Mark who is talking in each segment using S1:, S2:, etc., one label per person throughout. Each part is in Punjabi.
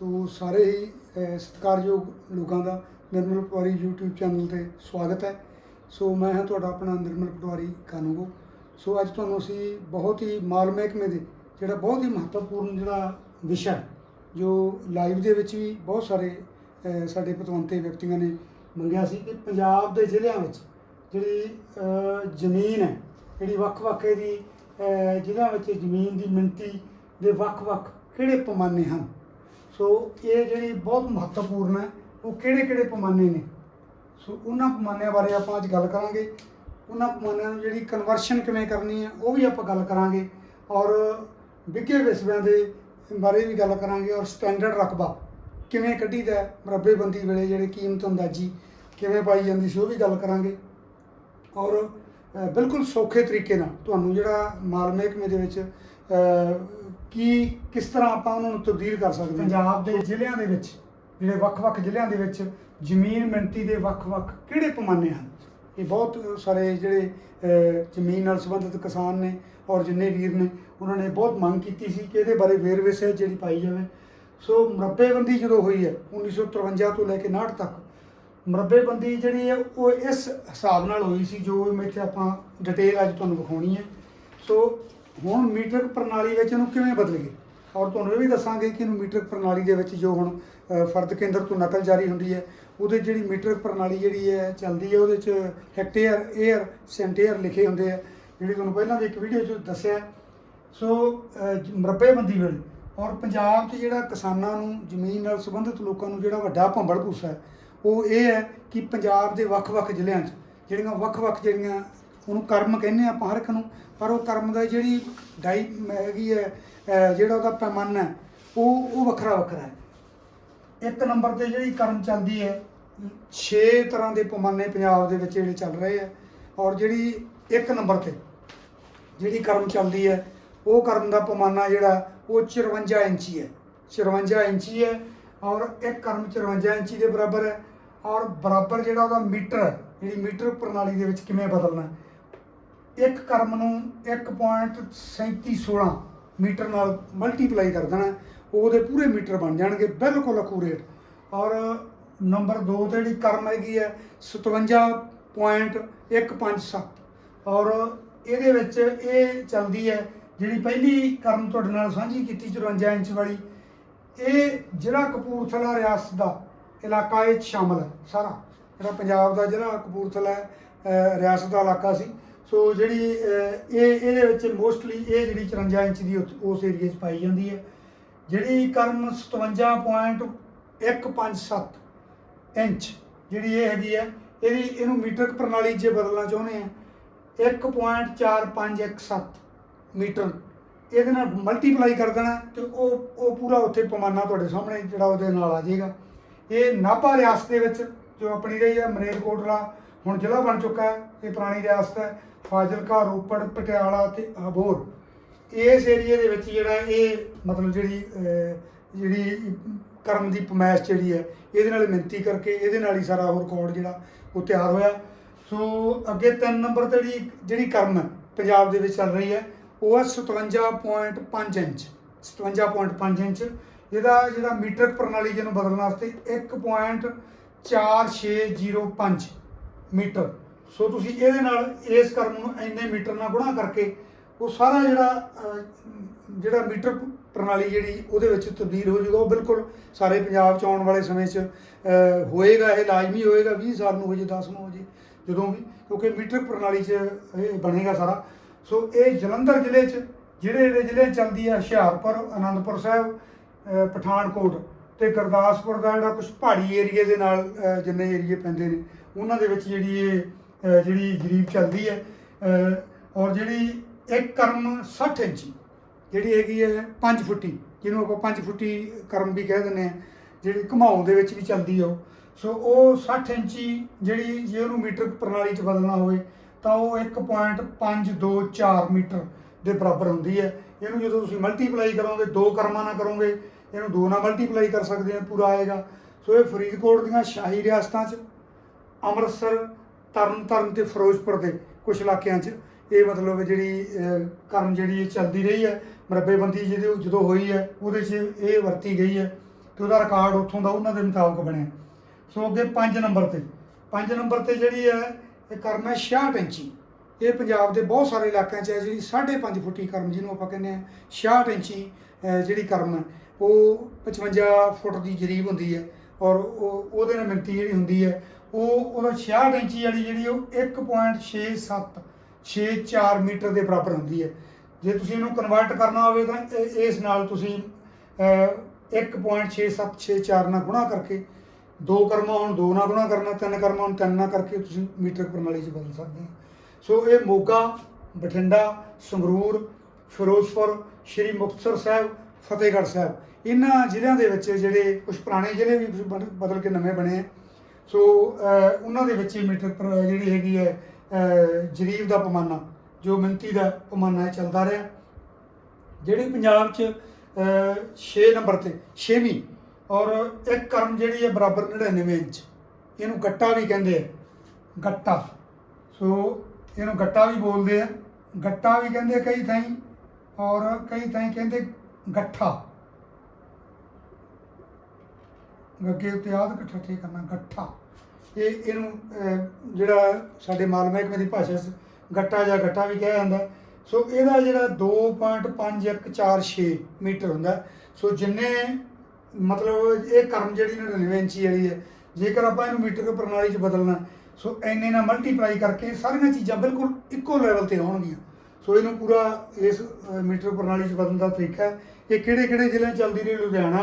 S1: ਸੋ ਸਾਰੇ ਹੀ ਸਤਿਕਾਰਯੋਗ ਲੋਕਾਂ ਦਾ ਨਿਰਮਲ ਪਟਵਾਰੀ YouTube ਚੈਨਲ ਤੇ ਸਵਾਗਤ ਹੈ। ਸੋ ਮੈਂ ਹਾਂ ਤੁਹਾਡਾ ਆਪਣਾ ਨਿਰਮਲ ਪਟਵਾਰੀ ਕਾਨੂੰਗੋ। ਸੋ ਅੱਜ ਤੁਹਾਨੂੰ ਅਸੀਂ ਬਹੁਤ ਹੀ ਮਾਲ ਮਹਿਕਮੇ ਦੇ ਜਿਹੜਾ ਬਹੁਤ ਹੀ ਮਹੱਤਵਪੂਰਨ ਜਿਹੜਾ ਵਿਸ਼ਾ ਜੋ ਲਾਈਵ ਦੇ ਵਿੱਚ ਵੀ ਬਹੁਤ ਸਾਰੇ ਸਾਡੇ ਪਤਵੰਤੇ ਵਿਅਕਤੀਆਂ ਨੇ ਮੰਗਿਆ ਸੀ ਕਿ ਪੰਜਾਬ ਦੇ ਜ਼ਿਲ੍ਹਿਆਂ ਵਿੱਚ ਜਿਹੜੀ ਜ਼ਮੀਨ ਹੈ, ਜਿਹੜੀ ਵੱਖ-ਵੱਖ ਇਹਦੀ ਜ਼ਿਲ੍ਹਿਆਂ ਵਿੱਚ ਜ਼ਮੀਨ ਦੀ ਮਿਣਤੀ ਦੇ ਵੱਖ-ਵੱਖ ਕਿਹੜੇ ਪੈਮਾਨੇ ਹਨ ਸੋ ਇਹ ਜਿਹੜੀ ਬਹੁਤ ਮਹੱਤਵਪੂਰਨ ਹੈ ਉਹ ਕਿਹੜੇ-ਕਿਹੜੇ ਪੈਮਾਨੇ ਨੇ? ਸੋ ਉਹਨਾਂ ਪੈਮਾਨਿਆਂ ਬਾਰੇ ਆਪਾਂ ਅੱਜ ਗੱਲ ਕਰਾਂਗੇ। ਉਹਨਾਂ ਪੈਮਾਨਿਆਂ ਨੂੰ ਜਿਹੜੀ ਕਨਵਰਸ਼ਨ ਕਿਵੇਂ ਕਰਨੀ ਹੈ ਉਹ ਵੀ ਆਪਾਂ ਗੱਲ ਕਰਾਂਗੇ। ਔਰ ਵਿਗੇ ਵਿਸਵਿਆਂ ਦੇ ਬਾਰੇ ਵੀ ਗੱਲ ਕਰਾਂਗੇ ਔਰ ਸਟੈਂਡਰਡ ਰਕਬਾ ਕਿਵੇਂ ਕੱਢੀਦਾ ਹੈ, ਮਰੱਬੇਬੰਦੀ ਵੇਲੇ ਜਿਹੜੇ ਕੀਮਤ ਅੰਦਾਜ਼ੀ ਕਿਵੇਂ ਪਾਈ ਜਾਂਦੀ ਸੀ ਉਹ ਵੀ ਗੱਲ ਕਰਾਂਗੇ। ਔਰ ਬਿਲਕੁਲ ਸੌਖੇ ਤਰੀਕੇ ਨਾਲ ਤੁਹਾਨੂੰ ਜਿਹੜਾ ਮਾਲ ਮਹਿਕਮੇ ਦੇ ਵਿੱਚ ਕੀ, ਕਿਸ ਤਰ੍ਹਾਂ ਆਪਾਂ ਉਹਨਾਂ ਨੂੰ ਤਬਦੀਲ ਕਰ ਸਕਦੇ ਹਾਂ? ਪੰਜਾਬ ਦੇ ਜ਼ਿਲ੍ਹਿਆਂ ਦੇ ਵਿੱਚ, ਜਿਹੜੇ ਵੱਖ-ਵੱਖ ਜ਼ਿਲ੍ਹਿਆਂ ਦੇ ਵਿੱਚ ਜ਼ਮੀਨ ਮਿਣਤੀ ਦੇ ਵੱਖ-ਵੱਖ ਕਿਹੜੇ ਪੈਮਾਨੇ ਹਨ? ਇਹ ਬਹੁਤ ਸਾਰੇ ਜਿਹੜੇ ਜ਼ਮੀਨ ਨਾਲ ਸੰਬੰਧਿਤ ਕਿਸਾਨ ਨੇ ਔਰ ਜਿੰਨੇ ਵੀਰ ਨੇ, ਉਹਨਾਂ ਨੇ ਬਹੁਤ ਮੰਗ ਕੀਤੀ ਸੀ ਕਿ ਇਹਦੇ ਬਾਰੇ ਵੇਰਵੇ ਸਹਿਤ ਜਿਹੜੀ ਪਾਈ ਜਾਵੇ। ਸੋ ਮੁਰੱਬੇਬੰਦੀ ਜਦੋਂ ਹੋਈ ਹੈ 1953 ਤੋਂ ਲੈ ਕੇ 59 ਤੱਕ, ਮੁਰੱਬੇਬੰਦੀ ਜਿਹੜੀ ਹੈ, ਉਹ ਇਸ ਹਿਸਾਬ ਨਾਲ ਹੋਈ ਸੀ ਜੋ ਮੈਂ ਇੱਥੇ ਆਪਾਂ ਡਿਟੇਲ ਅੱਜ ਤੁਹਾਨੂੰ ਵਿਖਾਉਣੀ ਹੈ। ਸੋ ਹੁਣ ਮੀਟਰ ਪ੍ਰਣਾਲੀ ਵਿੱਚ ਇਹਨੂੰ ਕਿਵੇਂ ਬਦਲੀਏ ਔਰ ਤੁਹਾਨੂੰ ਇਹ ਵੀ ਦੱਸਾਂਗੇ ਕਿ ਇਹਨੂੰ ਮੀਟਰ ਪ੍ਰਣਾਲੀ ਦੇ ਵਿੱਚ ਜੋ ਹੁਣ ਫਰਦ ਕੇਂਦਰ ਤੋਂ ਨਕਲ ਜਾਰੀ ਹੁੰਦੀ ਹੈ ਉਹਦੇ ਜਿਹੜੀ ਮੀਟਰ ਪ੍ਰਣਾਲੀ ਜਿਹੜੀ ਹੈ ਚੱਲਦੀ ਹੈ ਉਹਦੇ 'ਚ ਹੈਕਟੇਅਰ ਏਅਰ ਸੈਂਟੇਅਰ ਲਿਖੇ ਹੁੰਦੇ ਆ। ਜਿਹੜੀ ਤੁਹਾਨੂੰ ਪਹਿਲਾਂ ਵੀ ਇੱਕ ਵੀਡੀਓ 'ਚ ਦੱਸਿਆ ਸੋ ਅ, ਮਰੱਬੇਬੰਦੀ ਵੇਲੇ ਔਰ ਪੰਜਾਬ 'ਚ ਜਿਹੜਾ ਕਿਸਾਨਾਂ ਨੂੰ ਜ਼ਮੀਨ ਨਾਲ ਸੰਬੰਧਿਤ ਲੋਕਾਂ ਨੂੰ ਜਿਹੜਾ ਵੱਡਾ ਭੰਬਲ ਭੂਸਾ ਹੈ ਉਹ ਇਹ ਹੈ ਕਿ ਪੰਜਾਬ ਦੇ ਵੱਖ-ਵੱਖ ਜ਼ਿਲ੍ਹਿਆਂ 'ਚ ਜਿਹੜੀਆਂ ਵੱਖ-ਵੱਖ ਜਿਹੜੀਆਂ ਉਹਨੂੰ ਕਰਮ ਕਹਿੰਦੇ ਆ ਆਪਾਂ ਹਰ ਇੱਕ ਨੂੰ, ਪਰ ਉਹ ਕਰਮ ਦਾ ਜਿਹੜੀ ਡਾਈ ਹੈਗੀ ਹੈ ਜਿਹੜਾ ਉਹਦਾ ਪੈਮਾਨਾ ਹੈ, ਉਹ ਉਹ ਵੱਖਰਾ ਵੱਖਰਾ ਹੈ। ਇੱਕ ਨੰਬਰ ਤੇ ਜਿਹੜੀ ਕਰਮ ਚੱਲਦੀ ਹੈ 6 ਤਰ੍ਹਾਂ ਦੇ ਪੈਮਾਨੇ ਪੰਜਾਬ ਦੇ ਵਿੱਚ ਜਿਹੜੇ ਚੱਲ ਰਹੇ ਆ ਔਰ ਜਿਹੜੀ ਇੱਕ ਨੰਬਰ ਤੇ ਜਿਹੜੀ ਕਰਮ ਚੱਲਦੀ ਹੈ, ਉਹ ਕਰਮ ਦਾ ਪੈਮਾਨਾ ਜਿਹੜਾ, ਉਹ 54 ਇੰਚੀ ਹੈ। 54 ਇੰਚੀ ਹੈ, ਔਰ ਇੱਕ ਕਰਮ 54 ਇੰਚੀ ਦੇ ਬਰਾਬਰ ਹੈ, ਔਰ ਬਰਾਬਰ ਜਿਹੜਾ ਉਹਦਾ ਮੀਟਰ ਹੈ, ਜਿਹੜੀ ਮੀਟਰ ਪ੍ਰਣਾਲੀ ਦੇ ਵਿੱਚ ਕਿਵੇਂ ਬਦਲਣਾ ਇੱਕ ਕਰਮ ਨੂੰ 1.3716 ਮੀਟਰ ਨਾਲ ਮਲਟੀਪਲਾਈ ਕਰ ਦੇਣਾ ਉਹਦੇ ਪੂਰੇ ਮੀਟਰ ਬਣ ਜਾਣਗੇ, ਬਿਲਕੁਲ ਅਕੂਰੇਟ ਔਰ ਨੰਬਰ 2 ਤੇ ਜਿਹੜੀ ਕਰਮ ਹੈਗੀ ਹੈ 57.157 ਔਰ ਇਹਦੇ ਵਿੱਚ ਇਹ ਚੱਲਦੀ ਹੈ, ਜਿਹੜੀ ਪਹਿਲੀ ਕਰਮ ਤੁਹਾਡੇ ਨਾਲ ਸਾਂਝੀ ਕੀਤੀ 54 ਇੰਚ ਵਾਲੀ, ਇਹ ਜ਼ਿਲ੍ਹਾ ਕਪੂਰਥਲਾ ਰਿਆਸਤ ਦਾ ਇਲਾਕਾ ਇਹ 'ਚ ਸ਼ਾਮਲ ਹੈ ਸਾਰਾ। ਜਿਹੜਾ ਪੰਜਾਬ ਦਾ ਜ਼ਿਲ੍ਹਾ ਕਪੂਰਥਲਾ ਰਿਆਸਤ ਦਾ ਇਲਾਕਾ ਸੀ। ਸੋ ਜਿਹੜੀ, ਅਹ, ਇਹ, ਇਹਦੇ ਵਿੱਚ ਮੋਸਟਲੀ ਇਹ ਜਿਹੜੀ 54 ਇੰਚ ਦੀ ਉਸ- ਉਸ ਏਰੀਏ 'ਚ ਪਾਈ ਜਾਂਦੀ ਹੈ। ਜਿਹੜੀ ਕਰਮ 57.157 ਇੰਚ ਜਿਹੜੀ ਇਹ ਹੈਗੀ ਹੈ, ਇਹਦੀ, ਇਹਨੂੰ ਮੀਟਰਕ ਪ੍ਰਣਾਲੀ 'ਚ ਬਦਲਣਾ ਚਾਹੁੰਦੇ ਆ 1.4517 ਮੀਟਰ, ਇਹਦੇ ਨਾਲ ਮਲਟੀਪਲਾਈ ਕਰ ਦੇਣਾ ਤੇ ਉਹ ਉਹ ਪੂਰਾ ਉੱਥੇ ਪੈਮਾਨਾ ਤੁਹਾਡੇ ਸਾਹਮਣੇ ਜਿਹੜਾ ਉਹਦੇ ਨਾਲ ਆ ਜਾਏਗਾ। ਇਹ ਨਾਭਾ ਰਿਆਸਤ ਦੇ ਵਿੱਚ ਜੋ ਆਪਣੀ ਰਹੀ ਹੈ ਮਰੇਲਕੋਟਲਾ ਹੁਣ ਜ਼ਿਲ੍ਹਾ ਬਣ ਚੁੱਕਾ ਹੈ, ਇਹ ਪੁਰਾਣੀ ਰਿਆਸਤ ਹੈ। ਫਾਜ਼ਿਲਕਾ, ਰੋਪੜ, ਪਟਿਆਲਾ ਤੇ ਅਬੋਰ ਇਸ ਏਰੀਏ ਦੇ ਵਿੱਚ ਜਿਹੜਾ ਇਹ ਮਤਲਬ ਜਿਹੜੀ ਜਿਹੜੀ ਕਰਮ ਦੀ ਪਮੈਸ਼ ਜਿਹੜੀ ਹੈ, ਇਹਦੇ ਨਾਲ ਮਿੰਤੀ ਕਰਕੇ ਇਹਦੇ ਨਾਲ ਹੀ ਸਾਰਾ ਉਹ ਰਿਕਾਰਡ ਜਿਹੜਾ ਉਹ ਤਿਆਰ ਹੋਇਆ। ਸੋ ਅੱਗੇ ਤਿੰਨ ਨੰਬਰ ਤੇ ਜਿਹੜੀ ਜਿਹੜੀ ਕਰਮ ਪੰਜਾਬ ਦੇ ਵਿੱਚ ਚੱਲ ਰਹੀ ਹੈ, ਉਹ ਹੈ 57.5 ਇੰਚ। 57.5 ਇੰਚ। ਇਹਦਾ ਜਿਹੜਾ ਮੀਟਰ ਪ੍ਰਣਾਲੀ ਜਿਹਨੂੰ ਬਦਲਣ ਵਾਸਤੇ 1.4605 ਮੀਟਰ। ਸੋ ਤੁਸੀਂ ਇਹਦੇ ਨਾਲ ਇਸ ਕਰਮ ਨੂੰ ਇੰਨੇ ਮੀਟਰ ਨਾਲ ਗੁਣਾ ਕਰਕੇ ਉਹ ਸਾਰਾ ਜਿਹੜਾ ਜਿਹੜਾ ਮੀਟਰ ਪ੍ਰਣਾਲੀ ਜਿਹੜੀ ਉਹਦੇ ਵਿੱਚ ਤਬਦੀਲ ਹੋ ਜਾਊਗਾ। ਉਹ ਬਿਲਕੁਲ ਸਾਰੇ ਪੰਜਾਬ ਚ ਆਉਣ ਵਾਲੇ ਸਮੇਂ 'ਚ ਹੋਏਗਾ, ਇਹ ਲਾਜ਼ਮੀ ਹੋਏਗਾ 20 ਸਾਲ ਨੂੰ ਹੋ ਜੇ 10 ਨੂੰ ਹੋ ਜੇ, ਜਦੋਂ ਵੀ, ਕਿਉਂਕਿ ਮੀਟਰ ਪ੍ਰਣਾਲੀ 'ਚ ਇਹ ਬਣੇਗਾ ਸਾਰਾ। ਸੋ ਇਹ ਜਲੰਧਰ ਜ਼ਿਲ੍ਹੇ 'ਚ, ਜਿਹੜੇ ਜਿਹੜੇ ਜ਼ਿਲ੍ਹੇ ਚੱਲਦੀ ਹੈ ਹੁਸ਼ਿਆਰਪੁਰ, ਅਨੰਦਪੁਰ ਸਾਹਿਬ ਪਠਾਨਕੋਟ ਤੇ ਗੁਰਦਾਸਪੁਰ ਦਾ ਜਿਹੜਾ ਕੁਝ ਪਹਾੜੀ ਏਰੀਏ ਦੇ ਨਾਲ ਜਿੰਨੇ ਏਰੀਏ ਪੈਂਦੇ ਨੇ, ਉਹਨਾਂ ਦੇ ਵਿੱਚ ਜਿਹੜੀ ਇਹ ਜਿਹੜੀ ਗਰੀਬ ਚੱਲਦੀ ਹੈ ਔਰ ਜਿਹੜੀ ਇੱਕ ਕਰਮ 60 ਇੰਚੀ, ਜਿਹੜੀ ਹੈਗੀ ਹੈ 5 ਫੁੱਟੀ, ਜਿਹਨੂੰ ਆਪਾਂ 5 ਫੁੱਟੀ ਕਰਮ ਵੀ ਕਹਿ ਦਿੰਦੇ ਆ ਜਿਹੜੀ ਘੁਮਾਉਣ ਦੇ ਵਿੱਚ ਵੀ ਚੱਲਦੀ ਆ ਉਹ। ਸੋ ਉਹ 60 ਇੰਚੀ ਜਿਹੜੀ ਜੇ ਉਹਨੂੰ ਮੀਟਰ ਪ੍ਰਣਾਲੀ 'ਚ ਬਦਲਣਾ ਹੋਵੇ, ਤਾਂ ਉਹ 1.524 ਮੀਟਰ ਦੇ ਬਰਾਬਰ ਹੁੰਦੀ ਹੈ। ਇਹਨੂੰ ਜਦੋਂ ਤੁਸੀਂ ਮਲਟੀਪਲਾਈ ਕਰੋਗੇ, ਦੋ ਕਰਮਾਂ ਨਾਲ ਕਰੋਗੇ, ਇਹਨੂੰ ਦੋ ਨਾਲ ਮਲਟੀਪਲਾਈ ਕਰ ਸਕਦੇ ਆ ਪੂਰਾ ਆਏਗਾ। ਸੋ ਇਹ ਫਰੀਦਕੋਟ ਦੀਆਂ ਸ਼ਾਹੀ ਰਿਆਸਤਾਂ 'ਚ, ਅੰਮ੍ਰਿਤਸਰ ਤਰਨਤਾਰਨ ਤੇ ਫਿਰੋਜ਼ਪੁਰ ਦੇ ਕੁਝ ਇਲਾਕਿਆਂ 'ਚ। ਇਹ ਮਤਲਬ ਜਿਹੜੀ ਅਹ, ਕਰਮ ਜਿਹੜੀ ਚੱਲਦੀ ਰਹੀ ਹੈ ਮਰੱਬੇਬੰਦੀ ਜਿਹਦੇ ਜਦੋਂ ਹੋਈ ਹੈ ਉਹਦੇ 'ਚ ਇਹ ਵਰਤੀ ਗਈ ਹੈ ਤੇ ਉਹਦਾ ਰਿਕਾਰਡ ਉੱਥੋਂ ਦਾ ਉਹਨਾਂ ਦੇ ਮੁਤਾਬਕ ਬਣਿਆ। ਸੋ ਅੱਗੇ 5 ਨੰਬਰ ਤੇ। 5 ਨੰਬਰ ਤੇ ਜਿਹੜੀ ਹੈ ਇਹ ਕਰਮ ਹੈ 66 ਇੰਚੀ। ਇਹ ਪੰਜਾਬ ਦੇ ਬਹੁਤ ਸਾਰੇ ਇਲਾਕਿਆਂ 'ਚ ਹੈ ਜਿਹੜੀ 5.5 ਫੁੱਟੀ ਕਰਮ ਜਿਹਨੂੰ ਆਪਾਂ ਕਹਿੰਦੇ ਆ 66 ਇੰਚੀ ਜਿਹੜੀ ਕਰਮ ਹੈ ਉਹ 55 ਫੁੱਟ ਦੀ ਜਰੀਬ ਹੁੰਦੀ ਹੈ ਔਰ ਉਹ ਉਹਦੇ ਨਾਲ ਮਿਣਤੀ ਜਿਹੜੀ ਹੁੰਦੀ ਹੈ ਉਹ ਉਹਦਾ 66 ਇੰਚੀ ਵਾਲੀ ਜਿਹੜੀ ਉਹ 1.67 64 ਮੀਟਰ ਦੇ ਬਰਾਬਰ ਹੁੰਦੀ ਹੈ। ਜੇ ਤੁਸੀਂ ਇਹਨੂੰ ਕਨਵਰਟ ਕਰਨਾ ਹੋਵੇ ਤਾਂ ਇਹ- ਇਸ ਨਾਲ ਤੁਸੀਂ ਅਹ, 1.6764 ਨਾਲ ਗੁਣਾ ਕਰਕੇ ਦੋ ਕਰਮਾਂ ਹੁਣ ਦੋ ਨਾਲ ਗੁਣਾ ਕਰਨਾ ਤਿੰਨ ਕਰਮਾਂ ਹੁਣ ਤਿੰਨ ਨਾਲ ਕਰਕੇ ਤੁਸੀਂ ਮੀਟਰ ਪ੍ਰਣਾਲੀ 'ਚ ਬਦਲ ਸਕਦੇ ਹੋ। ਸੋ ਇਹ ਮੋਗਾ ਬਠਿੰਡਾ ਸੰਗਰੂਰ ਫਿਰੋਜ਼ਪੁਰ ਸ਼੍ਰੀ ਮੁਕਤਸਰ ਸਾਹਿਬ ਫਤਿਹਗੜ੍ਹ ਸਾਹਿਬ। ਇਹਨਾਂ ਜ਼ਿਲ੍ਹਿਆਂ ਦੇ ਵਿੱਚ ਜਿਹੜੇ ਕੁਝ ਪੁਰਾਣੇ ਜ਼ਿਲ੍ਹੇ ਵੀ ਕੁਛ ਬਦਲ ਕੇ ਨਵੇਂ ਬਣੇ ਆ ਸੋ ਉਹਨਾਂ ਦੇ ਵਿੱਚ ਹੀ ਮੀਟਰ ਪਰ ਜਿਹੜੀ ਹੈਗੀ ਹੈ ਜਰੀਬ ਦਾ ਪੈਮਾਨਾ, ਜੋ ਮਿੰਤੀ ਦਾ ਪੈਮਾਨਾ ਹੈ ਚੱਲਦਾ ਰਿਹਾ। ਜਿਹੜੀ ਪੰਜਾਬ 'ਚ 6 ਨੰਬਰ ਤੇ 6ਵੀਂ ਔਰ ਇੱਕ ਕਰਮ ਜਿਹੜੀ ਹੈ ਬਰਾਬਰ 99 ਇੰਚ, ਇਹਨੂੰ ਗੱਟਾ ਵੀ ਕਹਿੰਦੇ ਆ। ਗੱਟਾ। ਸੋ ਇਹਨੂੰ ਗੱਟਾ ਵੀ ਬੋਲਦੇ ਆ। ਗੱਟਾ ਵੀ ਕਹਿੰਦੇ ਕਈ ਥਾਈਂ, ਔਰ ਕਈ ਥਾਈਂ ਕਹਿੰਦੇ ਗੱਠਾ। ਗੱਗੇ ਉੱਤੇ ਆਦ ਇਕੱਠਾ ਠੀਕ ਕਰਨਾ, ਗੱਠਾ। ਇਹ ਇਹਨੂੰ ਜਿਹੜਾ ਸਾਡੇ ਮਾਲ ਮਹਿਕਮੇ ਦੀ ਭਾਸ਼ਾ 'ਚ ਗੱਟਾ ਜਾਂ ਗੱਟਾ ਵੀ ਕਿਹਾ ਜਾਂਦਾ। ਸੋ ਇਹਦਾ ਜਿਹੜਾ 2.5146 ਮੀਟਰ ਹੁੰਦਾ। ਸੋ ਜਿੰਨੇ, ਮਤਲਬ ਇਹ ਕਰਮ ਜਿਹੜੀ 99 ਇੰਚੀ ਵਾਲੀ ਹੈ, ਜੇਕਰ ਆਪਾਂ ਇਹਨੂੰ ਮੀਟਰ ਪ੍ਰਣਾਲੀ 'ਚ ਬਦਲਣਾ, ਸੋ ਇੰਨੇ ਨਾਲ ਮਲਟੀਪਲਾਈ ਕਰਕੇ ਸਾਰੀਆਂ ਚੀਜ਼ਾਂ ਬਿਲਕੁਲ ਇੱਕੋ ਲੈਵਲ ਤੇ ਹੋਣਗੀਆਂ ਸੋ ਇਹਨੂੰ ਪੂਰਾ ਇਸ ਮੀਟਰ ਪ੍ਰਣਾਲੀ 'ਚ ਬਦਲਣ ਦਾ ਤਰੀਕਾ ਹੈ। ਇਹ ਕਿਹੜੇ ਕਿਹੜੇ ਜ਼ਿਲ੍ਹਿਆਂ 'ਚ ਚੱਲਦੀ ਰਹੀ, ਲੁਧਿਆਣਾ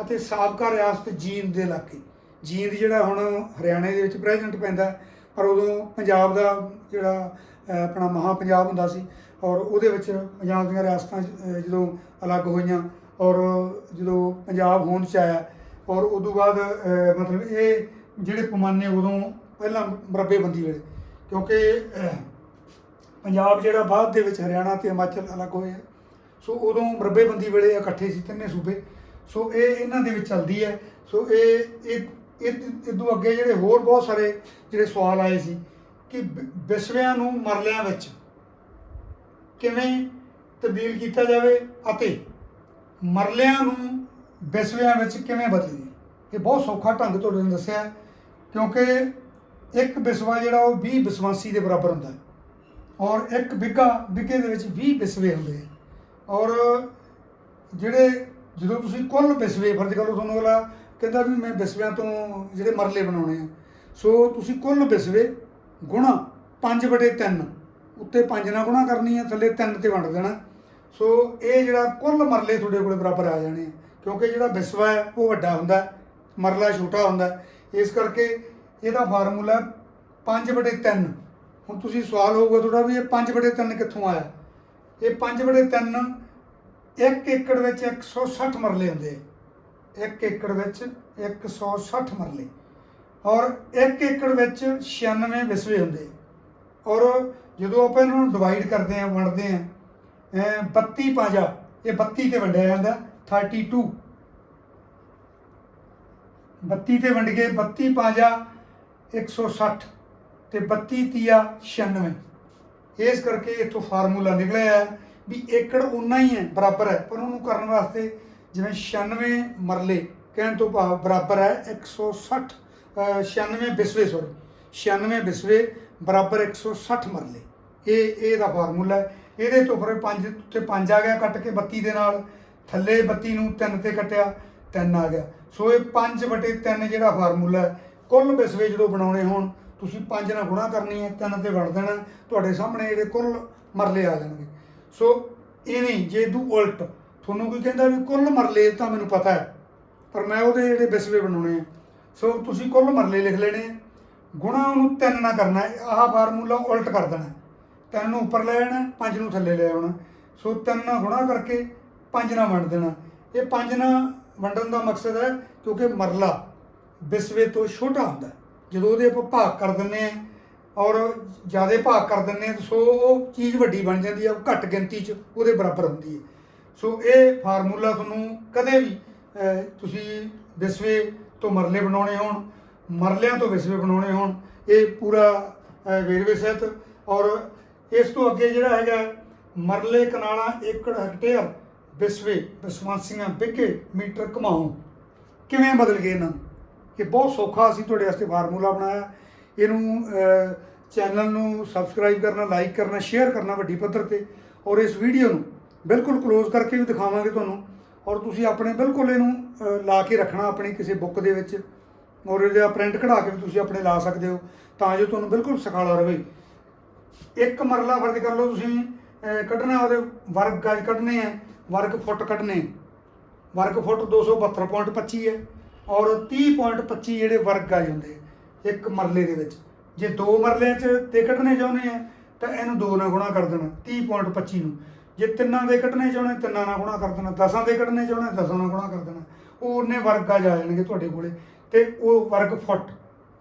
S1: ਅਤੇ ਸਾਬਕਾ ਰਿਆਸਤ ਜੀਂਦ ਦੇ ਇਲਾਕੇ। ਜੀਂਦ ਜਿਹੜਾ ਹੁਣ ਹਰਿਆਣੇ ਦੇ ਵਿੱਚ ਪ੍ਰੈਜ਼ੈਂਟ ਪੈਂਦਾ, ਪਰ ਉਦੋਂ ਪੰਜਾਬ ਦਾ ਜਿਹੜਾ ਆਪਣਾ ਮਹਾ ਪੰਜਾਬ ਹੁੰਦਾ ਸੀ, ਔਰ ਉਹਦੇ ਵਿੱਚ ਪੰਜਾਬ ਦੀਆਂ ਰਿਆਸਤਾਂ ਜਦੋਂ ਅਲੱਗ ਹੋਈਆਂ, ਔਰ ਜਦੋਂ ਪੰਜਾਬ ਹੋਂਦ ਚ ਆਇਆ, ਔਰ ਉਦੋਂ ਬਾਅਦ ਮਤਲਬ ਇਹ ਜਿਹੜੇ ਪੈਮਾਨੇ ਉਦੋਂ ਪਹਿਲਾਂ ਮਰੱਬੇਬੰਦੀ ਵੇਲੇ ਕਿਉਂਕਿ ਪੰਜਾਬ ਜਿਹੜਾ ਬਾਅਦ ਦੇ ਵਿੱਚ ਹਰਿਆਣਾ ਤੇ ਹਿਮਾਚਲ ਅਲੱਗ ਹੋਏ ਸੋ ਉਦੋਂ ਮਰੱਬੇਬੰਦੀ ਵੇਲੇ ਇਕੱਠੇ ਸੀ ਤਿੰਨੇ ਸੂਬੇ, ਸੋ ਇਹ ਇਹਨਾਂ ਦੇ ਵਿੱਚ ਚੱਲਦੀ ਹੈ, ਸੋ ਇਹ ਇਹ ਇਹ ਇਦੋਂ ਅੱਗੇ ਜਿਹੜੇ ਹੋਰ ਬਹੁਤ ਸਾਰੇ ਜਿਹੜੇ ਸਵਾਲ ਆਏ ਸੀ ਕਿ ਬ- ਵਿਸਵਿਆਂ ਨੂੰ ਮਰਲਿਆਂ ਵਿੱਚ ਕਿਵੇਂ ਤਬਦੀਲ ਕੀਤਾ ਜਾਵੇ ਅਤੇ ਮਰਲਿਆਂ ਨੂੰ ਵਿਸਵਿਆਂ ਵਿੱਚ ਕਿਵੇਂ ਬਦਲੀਏ? ਇਹ ਬਹੁਤ ਸੌਖਾ ਢੰਗ ਤੁਹਾਡੇ ਨੇ ਦੱਸਿਆ, ਕਿਉਂਕਿ ਇੱਕ ਬਿਸਵਾ ਜਿਹੜਾ ਉਹ 20 ਬਿਸਵਾਸੀ ਦੇ ਬਰਾਬਰ ਹੁੰਦਾ ਹੈ ਔਰ ਇੱਕ ਬਿੱਗਾ ਬਿੱਗੇ ਦੇ ਵਿੱਚ 20 ਬਿਸਵੇ ਹੁੰਦੇ ਆ। ਔਰ ਜਿਹੜੇ ਜਦੋਂ ਤੁਸੀਂ ਕੁੱਲ ਬਿਸਵੇ, ਫਰਜ਼ ਕਰੋ ਤੁਹਾਨੂੰ ਅਗਲਾ ਕਹਿੰਦਾ ਵੀ ਮੈਂ ਬਿਸਵਿਆਂ ਤੋਂ ਜਿਹੜੇ ਮਰਲੇ ਬਣਾਉਣੇ ਆ। ਸੋ ਤੁਸੀਂ ਕੁੱਲ ਬਿਸਵੇ ਗੁਣਾ 5 ਬਟੇ 3 ਉੱਤੇ 5 ਨਾਲ ਗੁਣਾ ਕਰਨੀ ਹੈ ਥੱਲੇ 3 ਤੇ ਵੰਡ ਦੇਣਾ। ਸੋ ਇਹ ਜਿਹੜਾ ਕੁੱਲ ਮਰਲੇ ਤੁਹਾਡੇ ਕੋਲੇ ਬਰਾਬਰ ਆ ਜਾਣੇ ਆ। ਕਿਉਂਕਿ ਜਿਹੜਾ ਬਿਸਵਾ ਹੈ, ਉਹ ਵੱਡਾ ਹੁੰਦਾ ਮਰਲਾ ਛੋਟਾ ਹੁੰਦਾ ਇਸ ਕਰਕੇ ਇਹਦਾ ਫਾਰਮੂਲਾ 5 ਬਟੇ 3 ਹੁਣ ਤੁਸੀਂ ਸਵਾਲ ਹੋਊਗਾ ਤੁਹਾਡਾ ਵੀ ਇਹ 5 ਬਟੇ 3 ਕਿੱਥੋਂ ਆਇਆ? ਇਹ 5 ਬਟੇ 3 ਇੱਕ ਏਕੜ ਵਿੱਚ 160 ਮਰਲੇ ਹੁੰਦੇ ਆ। ਇੱਕ ਏਕੜ ਵਿੱਚ 160 ਮਰਲੇ ਔਰ ਇੱਕ ਏਕੜ ਵਿੱਚ 96 ਵਿਸਵੇ ਹੁੰਦੇ ਔਰ ਜਦੋਂ ਆਪਾਂ ਇਹਨਾਂ ਨੂੰ ਡਿਵਾਈਡ ਕਰਦੇ ਆ ਵੰਡਦੇ ਆ 32 ਪੰਜਾ, ਇਹ 32 ਤੇ ਵੰਡਿਆ ਜਾਂਦਾ 32 32 ਤੇ ਵੰਡ ਕੇ 32 ਪੰਜਾ 160 ਤੇ 32 ਤੀਆ 96 ਇਸ ਕਰਕੇ ਇੱਥੋਂ ਫਾਰਮੂਲਾ ਨਿਕਲਿਆ ਹੈ ਵੀ ਏਕੜ ਉਨਾ ਹੀ ਹੈ, ਬਰਾਬਰ ਹੈ, ਪਰ ਉਹਨੂੰ ਕਰਨ ਵਾਸਤੇ ਜਿਵੇਂ 96 ਮਰਲੇ ਕਹਿਣ ਤੋਂ ਭਾਵ ਬਰਾਬਰ ਹੈ 160 ਅਹ 96 ਬਿਸਵੇ ਸੌਰੀ 96 ਬਿਸਵੇ ਬਰਾਬਰ 160 ਮਰਲੇ। ਇਹ ਇਹ ਦਾ ਫਾਰਮੂਲਾ ਹੈ। ਇਹਦੇ ਤੋਂ ਫਿਰ 5 ਤੇ 5 ਆ ਗਿਆ ਕੱਟ ਕੇ 32 ਦੇ ਨਾਲ। ਥੱਲੇ 32 ਨੂੰ 3 ਤੇ ਕੱਟਿਆ 3 ਆ ਗਿਆ। ਸੋ ਇਹ 5 ਬਟੇ 3 ਜਿਹੜਾ ਫਾਰਮੂਲਾ ਹੈ, ਕੁੱਲ ਬਿਸਵੇ ਜਦੋਂ ਬਣਾਉਣੇ ਹੋਣ, ਤੁਸੀਂ 5 ਨਾਲ ਗੁਣਾ ਕਰਨੀ ਹੈ 3 ਤੇ ਵੜ ਦੇਣਾ, ਤੁਹਾਡੇ ਸਾਹਮਣੇ ਜਿਹੜੇ ਕੁੱਲ ਮਰਲੇ ਆ ਜਾਣਗੇ। ਸੋ ਇਵੇਂ ਜੇ ਤੂੰ ਉਲਟ ਤੁਹਾਨੂੰ ਕੋਈ ਕਹਿੰਦਾ ਵੀ ਕੁੱਲ ਮਰਲੇ ਤਾਂ ਮੈਨੂੰ ਪਤਾ ਹੈ, ਪਰ ਮੈਂ ਉਹਦੇ ਜਿਹੜੇ ਬਿਸਵੇ ਬਣਾਉਣੇ ਆ। ਸੋ ਤੁਸੀਂ ਕੁੱਲ ਮਰਲੇ ਲਿਖ ਲੈਣੇ ਆ। ਗੁਣਾ ਉਹਨੂੰ ਤਿੰਨ ਨਾ ਕਰਨਾ ਆਹ ਫਾਰਮੂਲਾ ਉਲਟ ਕਰ ਦੇਣਾ ਤਿੰਨ ਨੂੰ ਉੱਪਰ ਲੈ ਜਾਣਾ, ਪੰਜ ਨੂੰ ਥੱਲੇ ਲੈ ਆਉਣਾ। ਸੋ ਤਿੰਨ ਨਾਲ ਗੁਣਾ ਕਰਕੇ ਪੰਜ ਨਾਲ ਵੰਡ ਦੇਣਾ। ਇਹ ਪੰਜ ਨਾਲ ਵੰਡਣ ਦਾ ਮਕਸਦ ਹੈ, ਕਿਉਂਕਿ ਮਰਲਾ ਬਿਸਵੇ ਤੋਂ ਛੋਟਾ ਹੁੰਦਾ ਜਦੋਂ ਉਹਦੇ ਆਪਾਂ ਭਾਗ ਕਰ ਦਿੰਨੇ ਆ ਔਰ ਜ਼ਿਆਦਾ ਭਾਗ ਕਰ ਦਿੰਨੇ ਆ, ਸੋ ਉਹ ਚੀਜ਼ ਵੱਡੀ ਬਣ ਜਾਂਦੀ ਹੈ ਉਹ ਘੱਟ ਗਿਣਤੀ 'ਚ ਉਹਦੇ ਬਰਾਬਰ ਹੁੰਦੀ ਹੈ। ਸੋ ਇਹ ਫਾਰਮੂਲਾ ਤੁਹਾਨੂੰ ਕਦੇ ਵੀ ਤੁਸੀਂ ਵਿਸਵੇ ਤੋਂ ਮਰਲੇ ਬਣਾਉਣੇ ਹੋਣ, ਮਰਲਿਆਂ ਤੋਂ ਵਿਸਵੇ ਬਣਾਉਣੇ ਹੋਣ, ਇਹ ਪੂਰਾ ਵੇਰਵੇ ਸਹਿਤ। ਔਰ ਇਸ ਤੋਂ ਅੱਗੇ ਜਿਹੜਾ ਹੈਗਾ, ਮਰਲੇ ਕਨਾਲਾਂ, ਏਕੜ, ਹੈਕਟੇਅਰ ਵਿਸਵੇ ਬਿਸਵਾਸੀਆਂ ਵਿਕੇ ਮੀਟਰ ਕਮਾਉ ਕਿਵੇਂ ਬਦਲ ਗਏ ਇਹਨਾਂ ਨੂੰ? ਇਹ ਬਹੁਤ ਸੌਖਾ ਅਸੀਂ ਤੁਹਾਡੇ ਵਾਸਤੇ ਫਾਰਮੂਲਾ ਬਣਾਇਆ। ਇਹਨੂੰ ਚੈਨਲ ਨੂੰ ਸਬਸਕ੍ਰਾਈਬ ਕਰਨਾ ਲਾਈਕ ਕਰਨਾ ਸ਼ੇਅਰ ਕਰਨਾ ਵੱਡੀ ਪੱਧਰ ਤੇ। ਔਰ ਇਸ ਵੀਡੀਓ ਨੂੰ ਬਿਲਕੁਲ ক্লোਜ਼ ਕਰਕੇ ਵੀ ਦਿਖਾਵਾਂਗੇ ਤੁਹਾਨੂੰ। ਔਰ ਤੁਸੀਂ ਆਪਣੇ ਬਿਲਕੁਲ ਇਹਨੂੰ ਲਾ ਕੇ ਰੱਖਣਾ ਆਪਣੀ ਕਿਸੇ ਬੁੱਕ ਦੇ ਵਿੱਚ। ਔਰ ਇਹਦਾ ਪ੍ਰਿੰਟ ਕਢਾ ਕੇ ਵੀ ਤੁਸੀਂ ਆਪਣੇ ਲਾ ਸਕਦੇ ਹੋ। ਤਾਂ ਜੋ ਤੁਹਾਨੂੰ ਬਿਲਕੁਲ ਸਖਾਲਾ ਰਹੇ ਇੱਕ ਮਰਲਾ ਫਰਜ਼ ਕਰ ਲਓ ਤੁਸੀਂ ਕੱਢਣਾ ਉਹਦੇ ਵਰਗ ਗਜ ਕੱਢਨੇ ਆ, ਵਰਗ ਫੁੱਟ ਕੱਢਨੇ। ਵਰਗ ਫੁੱਟ 272.25 ਹੈ। ਔਰ 30.25 ਜਿਹੜੇ ਵਰਗ ਗਜ ਹੁੰਦੇ, ਇੱਕ ਮਰਲੇ ਦੇ ਵਿੱਚ। ਜੇ ਦੋ ਮਰਲਿਆਂ 'ਚ ਤੇ ਕੱਢਣੇ ਚਾਹੁੰਦੇ ਆ, ਤਾਂ ਇਹਨੂੰ ਦੋ ਨਾਲ ਗੁਣਾ ਕਰ ਦੇਣਾ 30.25 ਨੂੰ। ਜੇ ਤਿੰਨਾਂ ਦੇ ਕੱਢਣੇ ਚਾਹੁੰਦੇ, ਤਿੰਨਾਂ ਨਾਲ ਗੁਣਾ ਕਰ ਦੇਣਾ, ਦਸਾਂ ਦੇ ਕੱਢਣੇ ਚਾਹੁੰਦੇ, ਦਸਾਂ ਨਾਲ ਗੁਣਾ ਕਰ ਦੇਣਾ। ਉਹ ਉਹਨੇ ਵਰਗ ਗਜ ਆ ਜਾਣਗੇ ਤੁਹਾਡੇ ਕੋਲੇ, ਤੇ ਉਹ ਵਰਗ ਫੁੱਟ,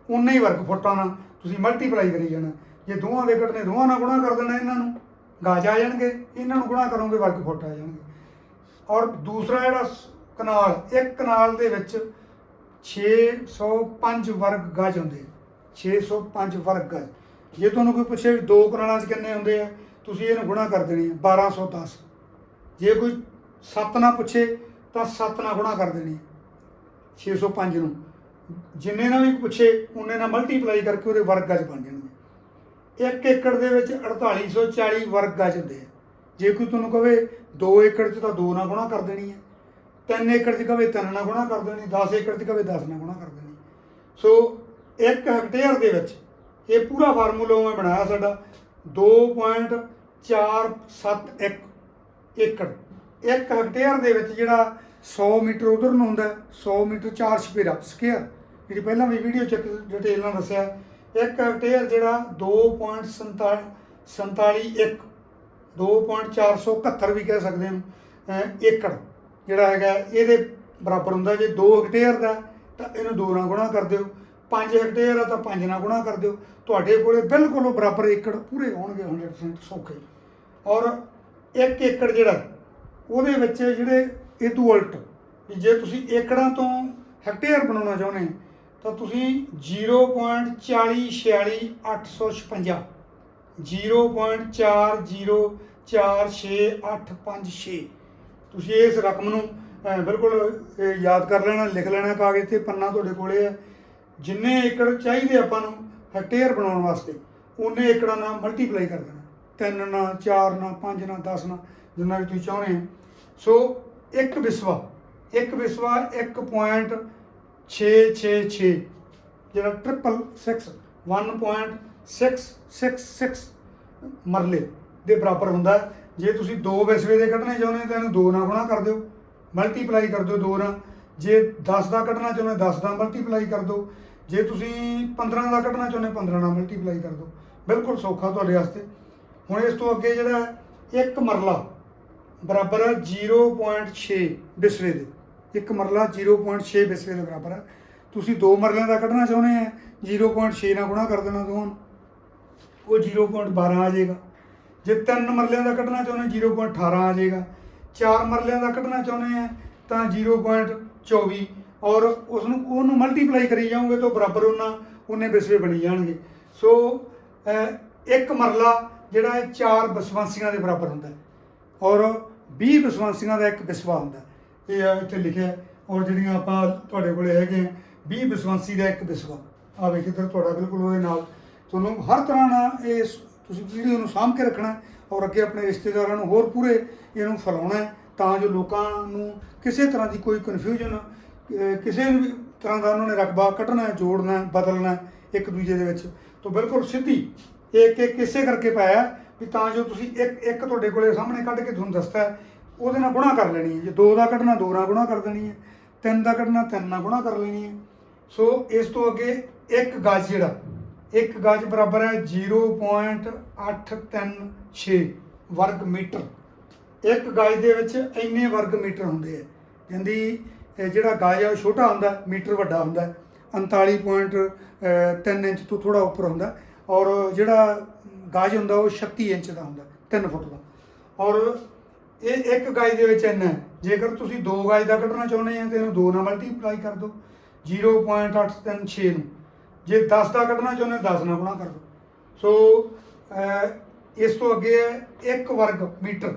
S1: ਉਨੇ ਹੀ ਵਰਗ ਫੁੱਟਾਂ ਨਾਲ ਤੁਸੀਂ ਮਲਟੀਪਲਾਈ ਕਰੀ ਜਾਣਾ। ਜੇ ਦੋਵਾਂ ਦੇ ਕੱਢਣੇ ਦੋਵਾਂ ਨਾਲ ਗੁਣਾ ਕਰ ਦੇਣਾ ਇਹਨਾਂ ਨੂੰ ਗਾਜ ਆ ਜਾਣਗੇ, ਇਹਨਾਂ ਨੂੰ ਗੁਣਾ ਕਰੋਗੇ, ਵਰਗ ਫੁੱਟ ਆ ਜਾਣਗੇ। ਔਰ ਦੂਸਰਾ ਜਿਹੜਾ ਕਨਾਲ, ਇੱਕ ਕਨਾਲ ਦੇ ਵਿੱਚ 605 ਵਰਗ ਗਜ ਹੁੰਦੇ ਆ। 605 ਵਰਗ ਗਜ। ਜੇ ਤੁਹਾਨੂੰ ਕੋਈ ਪੁੱਛੇ ਵੀ ਦੋ ਕਨਾਲਾਂ 'ਚ ਕਿੰਨੇ ਹੁੰਦੇ ਆ ਤੁਸੀਂ ਇਹਨੂੰ ਗੁਣਾ ਕਰ ਦੇਣੀ ਹੈ 1210 ਜੇ ਕੋਈ 7 ਨਾ ਪੁੱਛੇ, ਤਾਂ 7 ਨਾਲ ਗੁਣਾ ਕਰ ਦੇਣੀ ਹੈ। 605 ਨੂੰ। ਜਿੰਨੇ ਨਾਲ ਵੀ ਪੁੱਛੇ, ਉਹਨੇ ਨਾਲ ਮਲਟੀਪਲਾਈ ਕਰਕੇ ਉਹਦੇ ਵਰਗ ਗਜ ਬਣ ਜਾਣਗੇ। 1 ਏਕੜ ਦੇ ਵਿੱਚ 4840 ਵਰਗ ਗਜ ਹੁੰਦੇ ਆ। ਜੇ ਕੋਈ ਤੁਹਾਨੂੰ ਕਵੇ 2 ਏਕੜ 'ਚ ਤਾਂ 2 ਨਾਲ ਗੁਣਾ ਕਰ ਦੇਣੀ ਹੈ। 3 ਏਕੜ 'ਚ ਕਵੇ 3 ਨਾਲ ਗੁਣਾ ਕਰ ਦੇਣੀ। 10 ਏਕੜ 'ਚ ਕਵੇ 10 ਨਾਲ ਗੁਣਾ ਕਰ ਦੇਣੀ। ਸੋ 1 ਹੈਕਟੇਅਰ ਦੇ ਵਿੱਚ ਇਹ ਪੂਰਾ ਫਾਰਮੂਲਾ ਮੈਂ ਬਣਾਇਆ ਸਾਡਾ। 2.471 ਏਕੜ ਇੱਕ ਹੈਕਟੇਅਰ ਦੇ ਵਿੱਚ ਜਿਹੜਾ 100 ਮੀਟਰ ਉਧਰ ਨੂੰ ਹੁੰਦਾ ਹੈ, 100 ਮੀਟਰ 4 ਸਪੇਰਾ ਸਕੁਅਰ ਜਿਹੜੀ ਪਹਿਲਾਂ ਵੀ ਵੀਡੀਓ ਚ ਡਿਟੇਲ ਨਾਲ ਦੱਸਿਆ ਇੱਕ ਹੈਕਟੇਅਰ ਜਿਹੜਾ 2.47 2.471 ਵੀ ਕਹਿ ਸਕਦੇ ਹਾਂ ਏਕੜ ਜਿਹੜਾ ਹੈਗਾ ਇਹਦੇ ਬਰਾਬਰ ਹੁੰਦਾ। ਜੇ 2 ਹੈਕਟੇਅਰ ਦਾ ਤਾਂ ਇਹਨੂੰ 2 ਨਾਲ ਗੁਣਾ ਕਰ ਦਿਓ। 5 ਹੈਕਟੇਅਰ ਆ ਤਾਂ 5 ਨਾਲ ਗੁਣਾ ਕਰ ਦਿਓ। ਤੁਹਾਡੇ ਕੋਲੇ ਬਿਲਕੁਲ ਉਹ ਬਰਾਬਰ ਏਕੜ ਪੂਰੇ ਹੋਣਗੇ 100% ਸੌਖੇ। ਔਰ 1 ਏਕੜ ਜਿਹੜਾ, ਉਹਦੇ ਵਿੱਚ ਜਿਹੜੇ ਇਹ ਤੋਂ ਉਲਟ, ਵੀ ਜੇ ਤੁਸੀਂ ਏਕੜਾਂ ਤੋਂ ਹੈਕਟੇਅਰ ਬਣਾਉਣਾ ਚਾਹੁੰਦੇ ਤਾਂ ਤੁਸੀਂ 0.4046856 0.4046856 ਤੁਸੀਂ ਇਸ ਰਕਮ ਨੂੰ ਬਿਲਕੁਲ ਯਾਦ ਕਰ ਲੈਣਾ, ਲਿਖ ਲੈਣਾ ਕਾਗਜ਼ ਤੇ, ਪੰਨਾ ਤੁਹਾਡੇ ਕੋਲੇ ਹੈ ਜਿੰਨੇ ਏਕੜ ਚਾਹੀਦੇ ਆਪਾਂ ਨੂੰ ਹੈਕਟੇਅਰ ਬਣਾਉਣ ਵਾਸਤੇ, ਉਹਨੇ ਏਕੜਾਂ ਨਾਲ ਮਲਟੀਪਲਾਈ ਕਰ ਦੇਣਾ। ਤਿੰਨ ਨਾਲ ਚਾਰ ਨਾਲ ਪੰਜ ਨਾਲ 10 ਨਾਲ ਜਿੰਨਾ ਵੀ ਤੁਸੀਂ ਚਾਹੁੰਦੇ ਹੋ। ਸੋ ਇੱਕ ਵਿਸਵਾ ਇੱਕ ਵਿਸਵਾ 1.666 ਜਿਹੜਾ ਟ੍ਰਿਪਲ 6 1.666 ਮਰਲੇ ਦੇ ਬਰਾਬਰ ਹੁੰਦਾ ਜੇ ਤੁਸੀਂ ਦੋ ਵਿਸਵੇ ਦੇ ਕੱਢਣੇ ਚਾਹੁੰਦੇ ਤਾਂ ਇਹਨੂੰ ਦੋ ਨਾਲ ਗੁਣਾ ਕਰ ਦਿਓ। ਮਲਟੀਪਲਾਈ ਕਰ ਦਿਓ ਦੋ ਨਾਲ ਜੇ 10 ਦਾ ਕੱਢਣਾ ਚਾਹੁੰਦੇ 10 ਦਾ ਮਲਟੀਪਲਾਈ ਕਰ ਦਿਓ। ਜੇ ਤੁਸੀਂ 15 ਦਾ ਕੱਢਣਾ ਚਾਹੁੰਦੇ 15 ਨਾਲ ਮਲਟੀਪਲਾਈ ਕਰ ਦਿਓ। ਬਿਲਕੁਲ ਸੌਖਾ ਤੁਹਾਡੇ ਵਾਸਤੇ। ਹੁਣ ਇਸ ਤੋਂ ਅੱਗੇ ਜਿਹੜਾ ਇੱਕ ਮਰਲਾ, ਬਰਾਬਰ ਹੈ 0.6 ਬਿਸਵੇ ਦੇ। ਇੱਕ ਮਰਲਾ 0.6 ਬਿਸਵੇ ਦੇ ਬਰਾਬਰ ਹੈ। ਤੁਸੀਂ ਦੋ ਮਰਲਿਆਂ ਦਾ ਕੱਢਣਾ ਚਾਹੁੰਦੇ ਆ 0.6 ਨਾਲ ਗੁਣਾ ਕਰ ਦੇਣਾ ਦੋਵਾਂ ਨੂੰ ਉਹ 0.12 ਆ ਜਾਏਗਾ। ਜੇ ਤਿੰਨ ਮਰਲਿਆਂ ਦਾ ਕੱਢਣਾ ਚਾਹੁੰਦੇ 0.18 ਆ ਜਾਏਗਾ। ਚਾਰ ਮਰਲਿਆਂ ਦਾ ਕੱਢਣਾ ਚਾਹੁੰਦੇ ਆ ਤਾਂ 0.24 ਔਰ ਉਸ ਨੂੰ ਉਹਨੂੰ ਮਲਟੀਪਲਾਈ ਕਰੀ ਜਾਓਗੇ ਤਾਂ ਬਰਾਬਰ ਉਹਨਾਂ ਉਹਨੇ ਬਿਸਵੇ ਬਣੀ ਜਾਣਗੇ। ਸੋ ਇੱਕ ਮਰਲਾ ਜਿਹੜਾ ਹੈ ਚਾਰ ਬਸਵਾਸੀਆਂ ਦੇ ਬਰਾਬਰ ਹੁੰਦਾ ਔਰ 20 ਬਸਵਾਸੀਆਂ ਦਾ ਇੱਕ ਬਿਸਵਾ ਹੁੰਦਾ ਇਹ ਆ ਇੱਥੇ ਲਿਖਿਆ ਔਰ ਜਿਹੜੀਆਂ ਆਪਾਂ ਤੁਹਾਡੇ ਕੋਲੇ ਹੈਗੇ ਆ, 20 ਬਸਵਾਸੀ ਦਾ ਇੱਕ ਵਿਸਵਾ ਆ ਵੇਖ ਇੱਧਰ ਤੁਹਾਡਾ ਬਿਲਕੁਲ ਉਹਦੇ ਨਾਲ। ਤੁਹਾਨੂੰ ਹਰ ਤਰ੍ਹਾਂ ਨਾਲ ਇਹ ਤੁਸੀਂ ਵੀਡੀਓ ਨੂੰ ਸਾਂਭ ਕੇ ਰੱਖਣਾ ਔਰ ਅੱਗੇ ਆਪਣੇ ਰਿਸ਼ਤੇਦਾਰਾਂ ਨੂੰ ਹੋਰ ਪੂਰੇ ਇਹਨੂੰ ਫੈਲਾਉਣਾ ਤਾਂ ਜੋ ਲੋਕਾਂ ਨੂੰ ਕਿਸੇ ਤਰ੍ਹਾਂ ਦੀ ਕੋਈ ਕਨਫਿਊਜ਼ਨ ਕਿਸੇ ਵੀ ਤਰ੍ਹਾਂ ਦਾ ਉਹਨਾਂ ਨੇ ਰਕਬਾ ਕੱਢਣਾ ਜੋੜਨਾ ਬਦਲਣਾ ਇੱਕ ਦੂਜੇ ਦੇ ਵਿੱਚ। ਤਾਂ ਬਿਲਕੁਲ ਸਿੱਧੀ ਇੱਕ ਇੱਕ ਇਸੇ ਕਰਕੇ ਪਾਇਆ ਵੀ ਤਾਂ ਜੋ ਤੁਸੀਂ ਇੱਕ ਇੱਕ ਤੁਹਾਡੇ ਕੋਲੇ ਸਾਹਮਣੇ ਕੱਢ ਕੇ ਤੁਹਾਨੂੰ ਦੱਸਦਾ ਉਹਦੇ ਨਾਲ ਗੁਣਾ ਕਰ ਲੈਣੀ ਹੈ। ਜੇ ਦੋ ਦਾ ਕੱਢਣਾ, ਦੋ ਨਾਲ ਗੁਣਾ ਕਰ ਦੇਣੀ ਹੈ। ਤਿੰਨ ਦਾ ਕੱਢਣਾ, ਤਿੰਨ ਨਾਲ ਗੁਣਾ ਕਰ ਲੈਣੀ ਹੈ। ਸੋ ਇਸ ਤੋਂ ਅੱਗੇ ਇੱਕ ਗਜ ਜਿਹੜਾ, ਇੱਕ ਗਜ ਬਰਾਬਰ ਹੈ 0.836 ਵਰਗ ਮੀਟਰ। ਇੱਕ ਗਜ ਦੇ ਵਿੱਚ ਇੰਨੇ ਵਰਗ ਮੀਟਰ ਹੁੰਦੇ ਆ ਕਹਿੰਦੀ ਇਹ ਜਿਹੜਾ ਗਾਜ ਹੈ ਉਹ ਛੋਟਾ ਹੁੰਦਾ, ਮੀਟਰ ਵੱਡਾ ਹੁੰਦਾ ਹੈ। 39.3 ਇੰਚ ਤੋਂ ਥੋੜਾ ਉੱਪਰ ਹੁੰਦਾ ਔਰ ਜਿਹੜਾ ਗਾਜ ਹੁੰਦਾ ਉਹ 36 ਇੰਚ ਦਾ ਹੁੰਦਾ 3 ਫੁੱਟ ਦਾ। ਔਰ ਇਹ ਇੱਕ ਗਾਜ ਦੇ ਵਿੱਚ ਇੰਨਾ ਜੇਕਰ ਤੁਸੀਂ ਦੋ ਗਾਜ ਦਾ ਕੱਢਣਾ ਚਾਹੁੰਦੇ ਆ ਤੇ ਇਹਨੂੰ ਦੋ ਨਾਲ ਮਲਟੀਪਲਾਈ ਕਰ ਦਿਓ 0.836 ਨੂੰ। ਜੇ 10 ਦਾ ਕੱਢਣਾ ਚਾਹੁੰਦੇ 10 ਨਾਲ ਗੁਣਾ ਕਰ ਦਿਓ। ਸੋ ਇਸ ਤੋਂ ਅੱਗੇ ਹੈ 1 ਵਰਗ ਮੀਟਰ।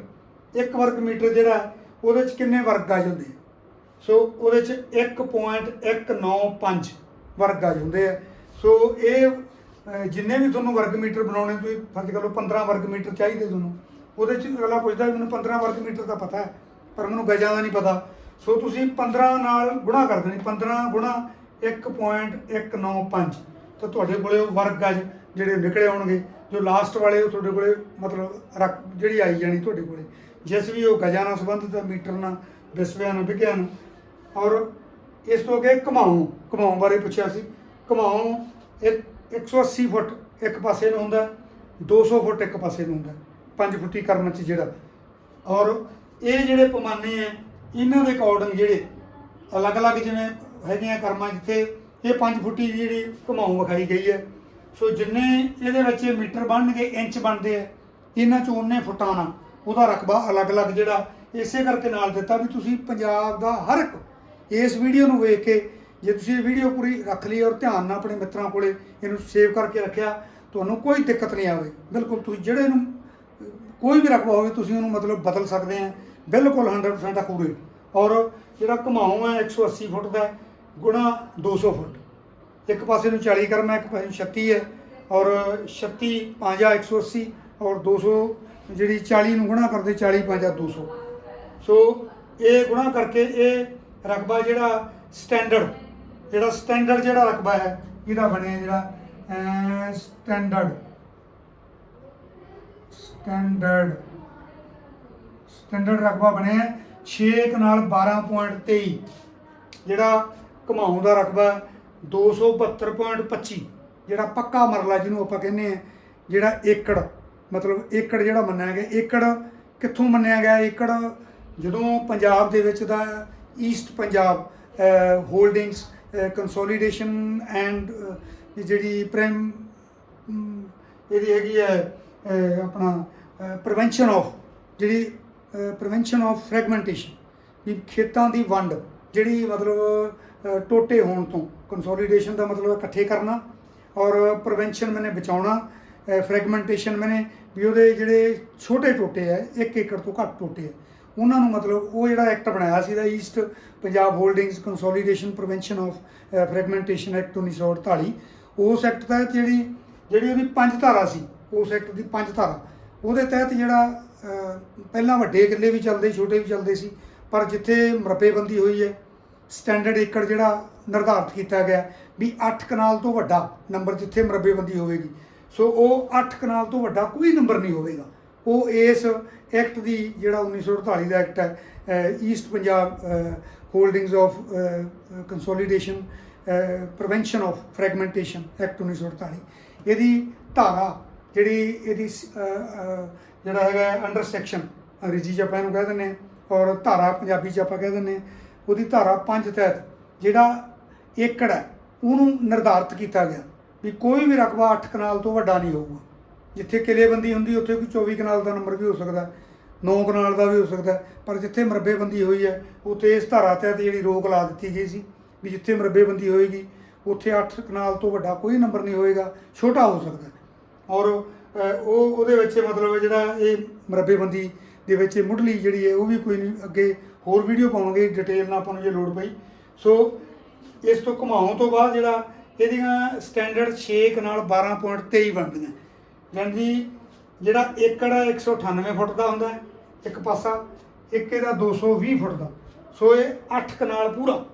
S1: 1 ਵਰਗ ਮੀਟਰ ਜਿਹੜਾ ਉਹਦੇ ਚ ਕਿੰਨੇ ਵਰਗ ਗਜ ਹੁੰਦੇ ਆ? ਸੋ ਉਹਦੇ ਚ 1.195 ਵਰਗ ਗਜ ਹੁੰਦੇ ਆ। ਸੋ ਇਹ ਅਹ, ਜਿੰਨੇ ਵੀ ਤੁਹਾਨੂੰ ਵਰਗ ਮੀਟਰ ਬਣਾਉਣੇ ਤੁਸੀਂ ਫਰਜ਼ ਕਰ ਲਓ 15 ਵਰਗ ਮੀਟਰ ਚਾਹੀਦੇ ਤੁਹਾਨੂੰ। ਉਹਦੇ ਚ ਅਗਲਾ ਪੁੱਛਦਾ ਵੀ ਮੈਨੂੰ 15 ਵਰਗ ਮੀਟਰ ਦਾ ਪਤਾ ਹੈ ਪਰ ਮੈਨੂੰ ਗਜਾਂ ਦਾ ਨਹੀਂ ਪਤਾ। ਸੋ ਤੁਸੀਂ 15 ਨਾਲ ਗੁਣਾ ਕਰ ਦੇਣੀ 15 ਗੁਣਾ 1.195 ਤਾਂ ਤੁਹਾਡੇ ਕੋਲੇ ਉਹ ਵਰਗ ਗਜ ਜਿਹੜੇ ਨਿਕਲੇ ਆਉਣਗੇ ਜੋ ਲਾਸਟ ਵਾਲੇ ਉਹ ਤੁਹਾਡੇ ਕੋਲੇ ਮਤਲਬ ਰੱਖ ਜਿਹੜੀ ਆਈ ਜਾਣੀ ਤੁਹਾਡੇ ਕੋਲੇ। ਜਿਸ ਵੀ ਉਹ ਗਜਾਂ ਨਾਲ ਸੰਬੰਧਿਤ ਹੈ, ਮੀਟਰ ਨਾਲ ਵਿਸਵਿਆਂ ਨਾਲ ਵਿਗਿਆਨ ਔਰ ਇਸ ਤੋਂ ਅੱਗੇ ਘਮਾਉ ਘਮਾਉ ਬਾਰੇ ਪੁੱਛਿਆ ਸੀ। ਘਮਾਉ ਇੱਕ 180 ਫੁੱਟ ਇੱਕ ਪਾਸੇ ਨੂੰ ਹੁੰਦਾ 200 ਫੁੱਟ ਇੱਕ ਪਾਸੇ ਨੂੰ ਹੁੰਦਾ 5 ਫੁੱਟੀ ਕਰਮ ਚ ਜਿਹੜਾ। ਔਰ ਇਹ ਜਿਹੜੇ ਪੈਮਾਨੇ ਆ ਇਹਨਾਂ ਦੇ ਅਕੋਰਡਿੰਗ ਜਿਹੜੇ ਅਲੱਗ-ਅਲੱਗ ਜਿਵੇਂ ਹੈਗੀਆਂ ਕਰਮਾਂ ਜਿੱਥੇ ਇਹ 5 ਫੁੱਟੀ ਜਿਹੜੀ ਘਮਾਉ ਵਿਖਾਈ ਗਈ ਹੈ ਸੋ ਜਿੰਨੇ ਇਹਦੇ ਵਿੱਚ ਮੀਟਰ ਬਣਨਗੇ, ਇੰਚ ਬਣਦੇ ਆ ਇਹਨਾਂ 'ਚੋਂ ਉਹਨੇ ਫੁੱਟਾਂ ਨਾਲ ਉਹਦਾ ਰਕਬਾ ਅਲੱਗ-ਅਲੱਗ ਜਿਹੜਾ ਇਸੇ ਕਰਕੇ ਨਾਲ ਦਿੱਤਾ ਵੀ ਤੁਸੀਂ ਪੰਜਾਬ ਦਾ ਹਰ ਇੱਕ ਇਸ ਵੀਡੀਓ ਨੂੰ ਵੇਖ ਕੇ ਜੇ ਤੁਸੀਂ ਇਹ ਵੀਡੀਓ ਪੂਰੀ ਰੱਖ ਲਈ ਔਰ ਧਿਆਨ ਨਾਲ ਆਪਣੇ ਮਿੱਤਰਾਂ ਕੋਲੇ ਇਹਨੂੰ ਸੇਵ ਕਰਕੇ ਰੱਖਿਆ, ਤੁਹਾਨੂੰ ਕੋਈ ਦਿੱਕਤ ਨਹੀਂ ਆਵੇ। ਬਿਲਕੁਲ ਤੁਸੀਂ ਜਿਹੜੇ ਨੂੰ ਕੋਈ ਵੀ ਰਕਬਾ ਹੋਵੇ, ਤੁਸੀਂ ਉਹਨੂੰ ਮਤਲਬ ਬਦਲ ਸਕਦੇ ਆ, ਬਿਲਕੁਲ 100% ਅਕੂਰੇਟ ਔਰ ਜਿਹੜਾ ਘਮਾਉ ਹੈ 180 ਫੁੱਟ ਦਾ ਗੁਣਾ 200 ਫੁੱਟ। ਇੱਕ ਪਾਸੇ ਨੂੰ 40 ਕਰਮਾ ਇੱਕ ਪਾਸੇ ਨੂੰ 36 ਹੈ ਔਰ 36 ਪੰਜਾ 180 ਔਰ 200 ਜਿਹੜੀ 40 ਨੂੰ ਗੁਣਾ ਕਰਦੇ 40 ਪੰਜਾ 200 ਸੋ ਇਹ ਗੁਣਾ ਕਰਕੇ ਇਹ ਰਕਬਾ ਜਿਹੜਾ ਸਟੈਂਡਰਡ ਜਿਹੜਾ ਸਟੈਂਡਰਡ ਜਿਹੜਾ ਰਕਬਾ ਹੈ, ਇਹਦਾ ਬਣਿਆ ਜਿਹੜਾ ਸਟੈਂਡਰਡ ਸਟੈਂਡਰਡ ਸਟੈਂਡਰਡ ਰਕਬਾ ਬਣਿਆ 6 ਨਾਲ 12.23 ਜਿਹੜਾ ਘਮਾਉ ਦਾ ਰਕਬਾ 272.25 ਜਿਹੜਾ ਪੱਕਾ ਮਰਲਾ ਜਿਹਨੂੰ ਆਪਾਂ ਕਹਿੰਦੇ ਆ ਜਿਹੜਾ ਏਕੜ, ਮਤਲਬ ਏਕੜ ਜਿਹੜਾ ਮੰਨਿਆ ਗਿਆ, ਏਕੜ ਕਿੱਥੋਂ ਮੰਨਿਆ ਗਿਆ, ਏਕੜ ਜਦੋਂ ਪੰਜਾਬ ਦੇ ਵਿੱਚ ਦਾ east Punjab holdings consolidation and ਜਿਹੜੀ ਪ੍ਰਾਈਮ ਇਹਦੀ ਹੈਗੀ ਹੈ ਆਪਣਾ ਪ੍ਰੀਵੈਂਸ਼ਨ ਆਫ ਜਿਹੜੀ ਪ੍ਰੀਵੈਂਸ਼ਨ ਆਫ ਫ੍ਰੈਗਮੈਂਟੇਸ਼ਨ ਵੀ ਖੇਤਾਂ ਦੀ ਵੰਡ, ਜਿਹੜੀ ਮਤਲਬ ਟੋਟੇ ਹੋਣ ਤੋਂ ਕੰਸੋਲੀਡੇਸ਼ਨ ਦਾ ਮਤਲਬ ਇਕੱਠੇ ਕਰਨਾ ਔਰ ਪ੍ਰੀਵੈਂਸ਼ਨ ਮੈਨੇ ਬਚਾਉਣਾ ਫ੍ਰੈਗਮੈਂਟੇਸ਼ਨ ਮੈਨੇ ਵੀ ਉਹਦੇ ਜਿਹੜੇ ਛੋਟੇ ਟੋਟੇ ਹੈ, ਇੱਕ ਏਕੜ ਤੋਂ ਘੱਟ ਟੋਟੇ ਹੈ। ਉਹਨਾਂ ਨੂੰ ਮਤਲਬ ਉਹ ਜਿਹੜਾ ਐਕਟ ਬਣਾਇਆ ਸੀ ਦਾ East Punjab holdings consolidation prevention of fragmentation act 1948 ਉਸ ਐਕਟ ਤਹਿਤ ਜਿਹੜੀ ਜਿਹੜੀ ਉਹਦੀ ਪੰਜ ਧਾਰਾ ਸੀ, ਉਸ ਐਕਟ ਦੀ ਪੰਜ ਧਾਰਾ, ਉਹਦੇ ਤਹਿਤ ਜਿਹੜਾ ਪਹਿਲਾਂ ਵੱਡੇ ਕਿੱਲੇ ਵੀ ਚੱਲਦੇ ਛੋਟੇ ਵੀ ਚੱਲਦੇ ਸੀ, ਪਰ ਜਿੱਥੇ ਮਰਬੇਬੰਦੀ ਹੋਈ ਹੈ, ਸਟੈਂਡਰਡ ਏਕੜ ਜਿਹੜਾ ਨਿਰਧਾਰਤ ਕੀਤਾ ਗਿਆ, ਵੀ 8 ਕਨਾਲ ਤੋਂ ਵੱਡਾ ਨੰਬਰ ਜਿੱਥੇ ਮਰਬੇਬੰਦੀ ਹੋਵੇਗੀ, ਸੋ ਉਹ 8 ਕਨਾਲ ਤੋਂ ਵੱਡਾ ਕੋਈ ਨੰਬਰ ਨਹੀਂ ਹੋਵੇਗਾ, ਉਹ ਇਸ ਐਕਟ ਦੀ ਜਿਹੜਾ 1948 ਦਾ ਐਕਟ ਹੈ East Punjab holdings of consolidation prevention of fragmentation act 1948 ਇਹਦੀ ਧਾਰਾ ਜਿਹੜੀ ਇਹਦੀ ਜਿਹੜਾ ਹੈਗਾ ਅੰਡਰ ਸੈਕਸ਼ਨ ਅੰਗਰੇਜ਼ੀ ਚ ਆਪਾਂ ਇਹਨੂੰ ਕਹਿ ਦਿੰਦੇ ਹਾਂ ਔਰ ਧਾਰਾ ਪੰਜਾਬੀ ਚ ਆਪਾਂ ਕਹਿ ਦਿੰਦੇ ਹਾਂ। ਉਹਦੀ ਧਾਰਾ 5 ਤਹਿਤ ਜਿਹੜਾ ਏਕੜ ਹੈ, ਉਹਨੂੰ ਨਿਰਧਾਰਿਤ ਕੀਤਾ ਗਿਆ ਵੀ ਕੋਈ ਵੀ ਰਕਬਾ 8 ਕਨਾਲ ਤੋਂ ਵੱਡਾ ਨਹੀਂ ਹੋਊਗਾ। ਜਿੱਥੇ ਕਿਲੇਬੰਦੀ ਹੁੰਦੀ, ਉੱਥੇ ਕੋਈ 24 ਕਨਾਲ ਦਾ ਨੰਬਰ ਵੀ ਹੋ ਸਕਦਾ 9 ਕਨਾਲ ਦਾ ਵੀ ਹੋ ਸਕਦਾ, ਪਰ ਜਿੱਥੇ ਮਰਬੇਬੰਦੀ ਹੋਈ ਹੈ, ਉੱਥੇ ਇਸ ਧਾਰਾ ਤਹਿਤ ਜਿਹੜੀ ਰੋਕ ਲਾ ਦਿੱਤੀ ਗਈ ਸੀ, ਵੀ ਜਿੱਥੇ ਮਰਬੇਬੰਦੀ ਹੋਏਗੀ, ਉੱਥੇ 8 ਕਨਾਲ ਤੋਂ ਵੱਡਾ ਕੋਈ ਨੰਬਰ ਨਹੀਂ ਹੋਏਗਾ, ਛੋਟਾ ਹੋ ਸਕਦਾ। ਔਰ ਉਹ, ਉਹਦੇ ਵਿੱਚ ਮਤਲਬ ਜਿਹੜਾ ਇਹ ਮਰਬੇਬੰਦੀ ਦੇ ਵਿੱਚ ਮੁੱਢਲੀ ਜਿਹੜੀ ਹੈ, ਉਹ ਵੀ ਕੋਈ ਨਹੀਂ, ਅੱਗੇ ਹੋਰ ਵੀਡੀਓ ਪਾਵਾਂਗੇ ਡਿਟੇਲ ਨਾਲ ਆਪਾਂ ਨੂੰ ਜੇ ਲੋੜ ਪਈ। ਸੋ, ਇਸ ਤੋਂ ਘੁਮਾਉਣ ਤੋਂ ਬਾਅਦ ਜਿਹੜਾ ਇਹਦੀਆਂ ਸਟੈਂਡਰਡ 6 ਨਾਲ 12.23 ਬਣਦੀਆਂ। ਯਾਨੀ ਕਿ ਜਿਹੜਾ ਏਕੜ ਹੈ 198 ਫੁੱਟ ਦਾ ਹੁੰਦਾ ਇੱਕ ਪਾਸਾ, ਇੱਕ ਇਹਦਾ 220 ਫੁੱਟ ਦਾ। ਸੋ ਇਹ 8 ਕਨਾਲ ਪੂਰਾ।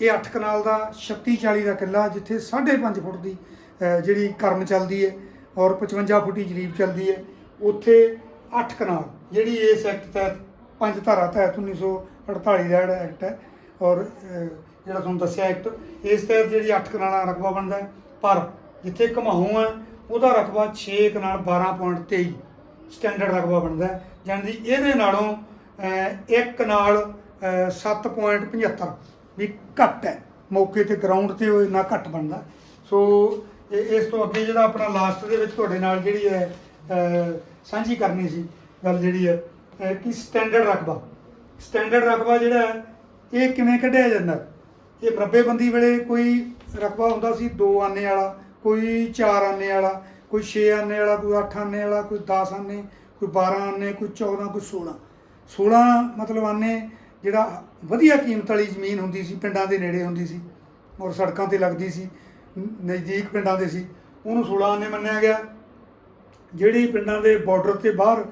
S1: ਇਹ 8 ਕਨਾਲ ਦਾ 36 40 ਦਾ ਕਿੱਲਾ, ਜਿੱਥੇ 5.5 ਫੁੱਟ ਦੀ ਜਿਹੜੀ ਕਰਮ ਚੱਲਦੀ ਹੈ ਔਰ 55 ਫੁੱਟੀ ਜਰੀਬ ਚੱਲਦੀ ਹੈ, ਉੱਥੇ 8 ਕਨਾਲ, ਜਿਹੜੀ ਇਸ ਐਕਟ ਤਹਿਤ, ਪੰਜ ਧਾਰਾ ਤਹਿਤ 1948 ਦਾ ਜਿਹੜਾ ਐਕਟ ਹੈ ਔਰ ਜਿਹੜਾ ਤੁਹਾਨੂੰ ਦੱਸਿਆ ਐਕਟ, ਇਸ ਤਹਿਤ ਜਿਹੜੀ 8 ਕਨਾਲਾਂ ਦਾ ਰਕਬਾ ਬਣਦਾ ਪਰ ਜਿੱਥੇ ਘਮਾਉ ਹੈ ਉਹਦਾ ਰਕਬਾ 6 ਕਨਾਲ 12.23 ਸਟੈਂਡਰਡ ਰਕਬਾ ਬਣਦਾ ਹੈ। ਕਿ ਇਹਦੇ ਨਾਲੋਂ ਅਹ, ਇੱਕ ਨਾਲ ਅਹ, 7.75 ਵੀ ਘੱਟ ਹੈ। ਮੌਕੇ ਤੇ ਗਰਾਊਂਡ ਤੇ ਉਹ ਇੰਨਾ ਘੱਟ ਬਣਦਾ ਸੋ ਇਹ- ਇਸ ਤੋਂ ਅੱਗੇ ਜਿਹੜਾ ਆਪਣਾ ਲਾਸਟ ਦੇ ਵਿੱਚ ਤੁਹਾਡੇ ਨਾਲ ਜਿਹੜੀ ਹੈ ਸਾਂਝੀ ਕਰਨੀ ਸੀ ਗੱਲ ਜਿਹੜੀ ਹੈ ਕਿ ਸਟੈਂਡਰਡ ਰਕਬਾ। ਸਟੈਂਡਰਡ ਰਕਬਾ ਜਿਹੜਾ ਹੈ ਇਹ ਕਿਵੇਂ ਕੱਢਿਆ ਜਾਂਦਾ ਇਹ ਮਰਬੇਬੰਦੀ ਵੇਲੇ ਕੋਈ ਰਕਬਾ ਹੁੰਦਾ ਸੀ 2 ਆਨੇ ਵਾਲਾ ਕੋਈ 4 ਆਨੇ ਵਾਲਾ, ਕੋਈ 6 ਆਨੇ ਵਾਲਾ, ਕੋਈ 8 ਆਨੇ ਵਾਲਾ, ਕੋਈ 10 ਆਨੇ, ਕੋਈ 12 ਆਨੇ, ਕੋਈ 14 ਕੋਈ 16 16 ਮਤਲਬ ਆਨੇ ਜਿਹੜਾ ਵਧੀਆ ਕੀਮਤ ਵਾਲੀ ਜ਼ਮੀਨ ਹੁੰਦੀ ਸੀ, ਪਿੰਡਾਂ ਦੇ ਨੇੜੇ ਹੁੰਦੀ ਸੀ, ਔਰ ਸੜਕਾਂ ਤੇ ਲੱਗਦੀ ਸੀ, ਨਜ਼ਦੀਕ ਪਿੰਡਾਂ ਦੇ ਸੀ, ਉਹਨੂੰ 16 ਆਨੇ ਮੰਨਿਆ ਗਿਆ। ਜਿਹੜੀ ਪਿੰਡਾਂ ਦੇ ਬਾਰਡਰ ਤੇ ਬਾਹਰ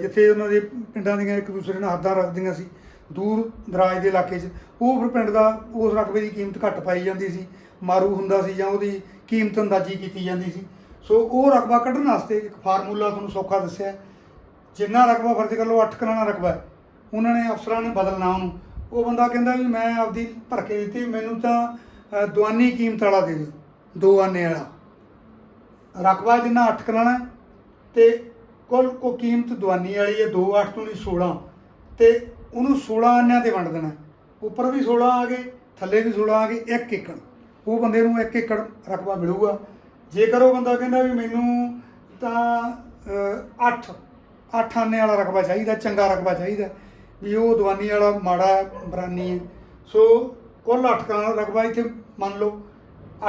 S1: ਜਿੱਥੇ ਉਹਨਾਂ ਦੇ ਪਿੰਡਾਂ ਦੀਆਂ ਇੱਕ ਦੂਸਰੇ ਨਾਲ ਹੱਦਾਂ ਰੱਖਦੀਆਂ ਸੀ, ਦੂਰ ਦਰਾਜ ਦੇ ਇਲਾਕੇ 'ਚ, ਉਹ ਫਿਰ ਪਿੰਡ ਦਾ ਉਸ ਰਕਬੇ ਦੀ ਕੀਮਤ ਘੱਟ ਪਾਈ ਜਾਂਦੀ ਸੀ। ਮਾਰੂ ਹੁੰਦਾ ਸੀ ਜਾਂ ਉਹਦੀ ਕੀਮਤ ਅੰਦਾਜ਼ੀ ਕੀਤੀ ਜਾਂਦੀ ਸੀ। ਸੋ ਉਹ ਰਕਬਾ ਕੱਢਣ ਵਾਸਤੇ ਇੱਕ ਫਾਰਮੂਲਾ ਤੁਹਾਨੂੰ ਸੌਖਾ ਦੱਸਿਆ। ਜਿੰਨਾ ਰਕਬਾ ਫਰਜ਼ ਕਰ ਲਓ 8 ਕਨਾਣਾ ਰਕਬਾ ਹੈ। ਉਹਨਾਂ ਨੇ ਅਫਸਰਾਂ ਨੇ ਬਦਲਣਾ ਉਹਨੂੰ। ਉਹ ਬੰਦਾ ਕਹਿੰਦਾ ਵੀ ਮੈਂ ਆਪਦੀ ਭਰ ਕੇ ਦਿੱਤੀ, ਮੈਨੂੰ ਤਾਂ ਦੁਆਨੀ ਕੀਮਤ ਵਾਲਾ ਦੇ ਦਿਓ, ਦੋ ਆਨੇ ਵਾਲਾ। ਰਕਬਾ ਜਿੰਨਾ 8 ਕਰਾਣਾ ਹੈ ਤੇ ਕੁੱਲ ਕੋ ਕੀਮਤ ਦੁਆਨੀ ਵਾਲੀ ਹੈ 2 8 ਤੋਂ ਨਹੀਂ 16 ਤੇ ਉਹਨੂੰ 16 ਆਨਿਆਂ ਤੇ ਵੰਡ ਦੇਣਾ ਉੱਪਰ ਵੀ 16 ਆ ਗਏ, ਥੱਲੇ ਵੀ 16 ਆ ਗਏ 1 ਏਕੜ ਉਹ ਬੰਦੇ ਨੂੰ 1 ਏਕੜ ਰਕਬਾ ਮਿਲੂਗਾ। ਜੇਕਰ ਉਹ ਬੰਦਾ ਕਹਿੰਦਾ ਵੀ ਮੈਨੂੰ ਤਾਂ 8 8 ਆਨੇ ਵਾਲਾ ਰਕਬਾ ਚਾਹੀਦਾ, ਚੰਗਾ ਰਕਬਾ ਚਾਹੀਦਾ, ਵੀ ਉਹ ਦਵਾਨੀ ਵਾਲਾ ਮਾੜਾ ਬਰਾਨੀ ਹੈ। ਸੋ ਕੁੱਲ 8 ਕਰਾਂ ਰਕਬਾ ਇੱਥੇ ਮੰਨ ਲਓ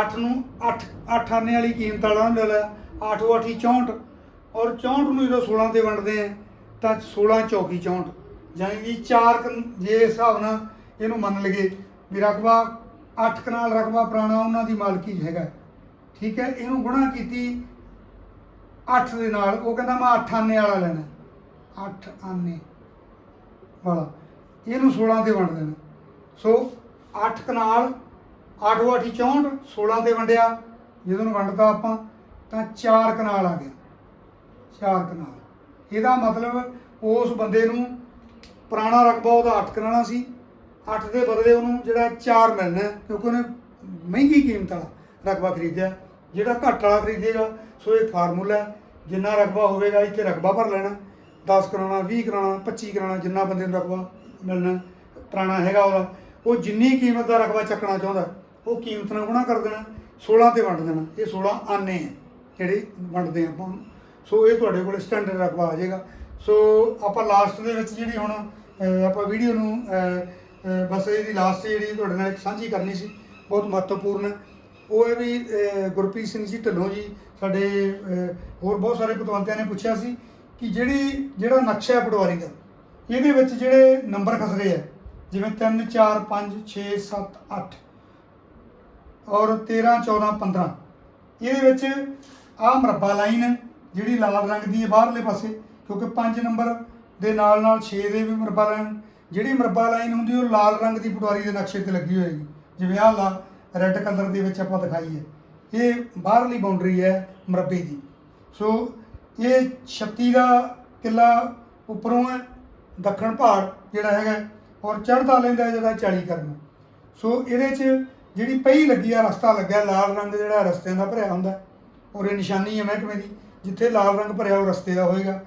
S1: 8 ਨੂੰ 8 8 ਆਨੇ ਵਾਲੀ ਕੀਮਤ ਵਾਲਾ ਉਹਨੇ ਲੈ ਲਿਆ 8 8 64 ਔਰ 64 ਨੂੰ ਜਦੋਂ 16 ਤੇ ਵੰਡਦੇ ਆ, ਤਾਂ 16 ਚੌਕੀ 64 ਯਾਨੀ ਕਿ 4 ਜੇ ਹਿਸਾਬ ਨਾਲ ਇਹਨੂੰ ਮੰਨ ਲਈਏ, ਵੀ ਰਕਬਾ 8 ਕਨਾਲ ਰਕਬਾ ਪੁਰਾਣਾ ਉਹਨਾਂ ਦੀ ਮਾਲਕੀ 'ਚ ਹੈਗਾ। ਠੀਕ ਹੈ, ਇਹਨੂੰ ਗੁਣਾ ਕੀਤੀ 8 ਦੇ ਨਾਲ। ਉਹ ਕਹਿੰਦਾ ਮੈਂ 8 ਆਨੇ ਵਾਲਾ ਲੈਣਾ। 8 ਆਨੇ ਵਾਲਾ। ਇਹਨੂੰ 16 ਤੇ ਵੰਡ ਦੇਣਾ। ਸੋ 8 ਕਨਾਲ 8 8 64 16 ਤੇ ਵੰਡਿਆ। ਜਦੋਂ ਨੂੰ ਵੰਡਦਾ ਆਪਾਂ, ਤਾਂ 4 ਕਨਾਲ ਆ ਗਿਆ। 4 ਕਨਾਲ। ਇਹਦਾ ਮਤਲਬ ਉਸ ਬੰਦੇ ਨੂੰ ਪੁਰਾਣਾ ਰਕਬਾ ਉਹਦਾ 8 ਕਨਾਲਾ ਸੀ। 8 ਦੇ ਬਦਲੇ ਉਹਨੂੰ ਜਿਹੜਾ 4 ਮਿਲਣਾ ਕਿਉਂਕਿ ਉਹਨੇ ਮਹਿੰਗੀ ਕੀਮਤ ਵਾਲਾ ਰਕਬਾ ਖਰੀਦਿਆ। ਜਿਹੜਾ ਘੱਟ ਵਾਲਾ ਖਰੀਦੇਗਾ ਸੋ ਇਹ ਫਾਰਮੂਲਾ ਜਿੰਨਾ ਰਕਬਾ ਹੋਵੇਗਾ ਇੱਥੇ ਰਕਬਾ ਭਰ ਲੈਣਾ। 10 ਕਰਾਉਣਾ 20 ਕਰਾਉਣਾ 25 ਕਰਾਉਣਾ, ਜਿੰਨਾ ਬੰਦੇ ਨੂੰ ਰਕਬਾ ਮਿਲਣਾ, ਪੁਰਾਣਾ ਹੈਗਾ ਉਹਦਾ। ਉਹ ਜਿੰਨੀ ਕੀਮਤ ਦਾ ਰਕਬਾ ਚੱਕਣਾ ਚਾਹੁੰਦਾ, ਉਹ ਕੀਮਤ ਨਾਲ ਗੁਣਾ ਕਰ ਦੇਣਾ 16 ਤੇ ਵੰਡ ਦੇਣਾ। ਇਹ 16 ਆਨੇ ਹੈ ਜਿਹੜੇ ਵੰਡਦੇ ਆਪਾਂ ਉਹਨੂੰ। ਸੋ ਇਹ ਤੁਹਾਡੇ ਕੋਲ ਸਟੈਂਡਰਡ ਰਕਬਾ ਆ ਜਾਏਗਾ। ਸੋ ਆਪਾਂ ਲਾਸਟ ਦੇ ਵਿੱਚ ਜਿਹੜੀ ਹੁਣ ਆਪਾਂ ਵੀਡੀਓ ਨੂੰ ਬਸ ਇਹਦੀ ਲਾਸਟ ਜਿਹੜੀ ਤੁਹਾਡੇ ਨਾਲ ਇੱਕ ਸਾਂਝੀ ਕਰਨੀ ਸੀ, ਬਹੁਤ ਮਹੱਤਵਪੂਰਨ ਹੈ। ਉਹ ਹੈ ਵੀ ਗੁਰਪ੍ਰੀਤ ਸਿੰਘ ਜੀ ਢਿੱਲੋਂ ਜੀ ਸਾਡੇ ਹੋਰ ਬਹੁਤ ਸਾਰੇ ਪਤਵੰਤਿਆਂ ਨੇ ਪੁੱਛਿਆ ਸੀ ਕਿ ਜਿਹੜੀ, ਜਿਹੜਾ ਨਕਸ਼ਾ ਹੈ ਪਟਵਾਰੀ ਦਾ, ਇਹਦੇ ਵਿੱਚ ਜਿਹੜੇ ਨੰਬਰ ਖਸਰੇ ਆ, ਜਿਵੇਂ 3 4 5 6 7 8 ਔਰ 13 14 15 ਇਹਦੇ ਵਿੱਚ ਆਹ ਮਰਬਾ ਲਾਈਨ ਹੈ, ਜਿਹੜੀ ਲਾਲ ਰੰਗ ਦੀ ਹੈ ਬਾਹਰਲੇ ਪਾਸੇ, ਕਿਉਂਕਿ 5 ਨੰਬਰ ਦੇ ਨਾਲ ਨਾਲ 6 ਦੇ ਵੀ ਮਰਬਾ ਲਾਈਨ ਜਿਹੜੀ ਮਰਬਾ ਲਾਈਨ ਹੁੰਦੀ ਉਹ ਲਾਲ ਰੰਗ ਦੀ ਪਟਵਾਰੀ ਦੇ ਨਕਸ਼ੇ ਤੇ ਲੱਗੀ ਹੋਏਗੀ ਜਿਵੇਂ ਆਹ ਲਾ ਰੈੱਡ ਕਲਰ ਦੇ ਵਿੱਚ ਆਪਾਂ ਦਿਖਾਈ ਹੈ ਇਹ ਬਾਹਰਲੀ ਬਾਉਂਡਰੀ ਹੈ ਮਰਬੇ ਦੀ। ਸੋ ਇਹ 36 ਦਾ ਕਿੱਲਾ ਉੱਪਰੋਂ ਹੈ, ਦੱਖਣ ਪਹਾੜ ਜਿਹੜਾ ਹੈਗਾ ਔਰ ਚੜ੍ਹਦਾ ਲੈਂਦਾ ਜਿਹੜਾ 40 ਕਰਨਾ। ਸੋ ਇਹਦੇ 'ਚ ਜਿਹੜੀ ਪਈ ਲੱਗੀ ਆ, ਰਸਤਾ ਲੱਗਿਆ, ਲਾਲ ਰੰਗ ਜਿਹੜਾ ਰਸਤਿਆਂ ਦਾ ਭਰਿਆ ਹੁੰਦਾ ਔਰ ਇਹ ਨਿਸ਼ਾਨੀ ਹੈ ਮਹਿਕਮੇ ਦੀ, ਜਿੱਥੇ ਲਾਲ ਰੰਗ ਭਰਿਆ ਉਹ ਰਸਤੇ ਦਾ ਹੋਏਗਾ।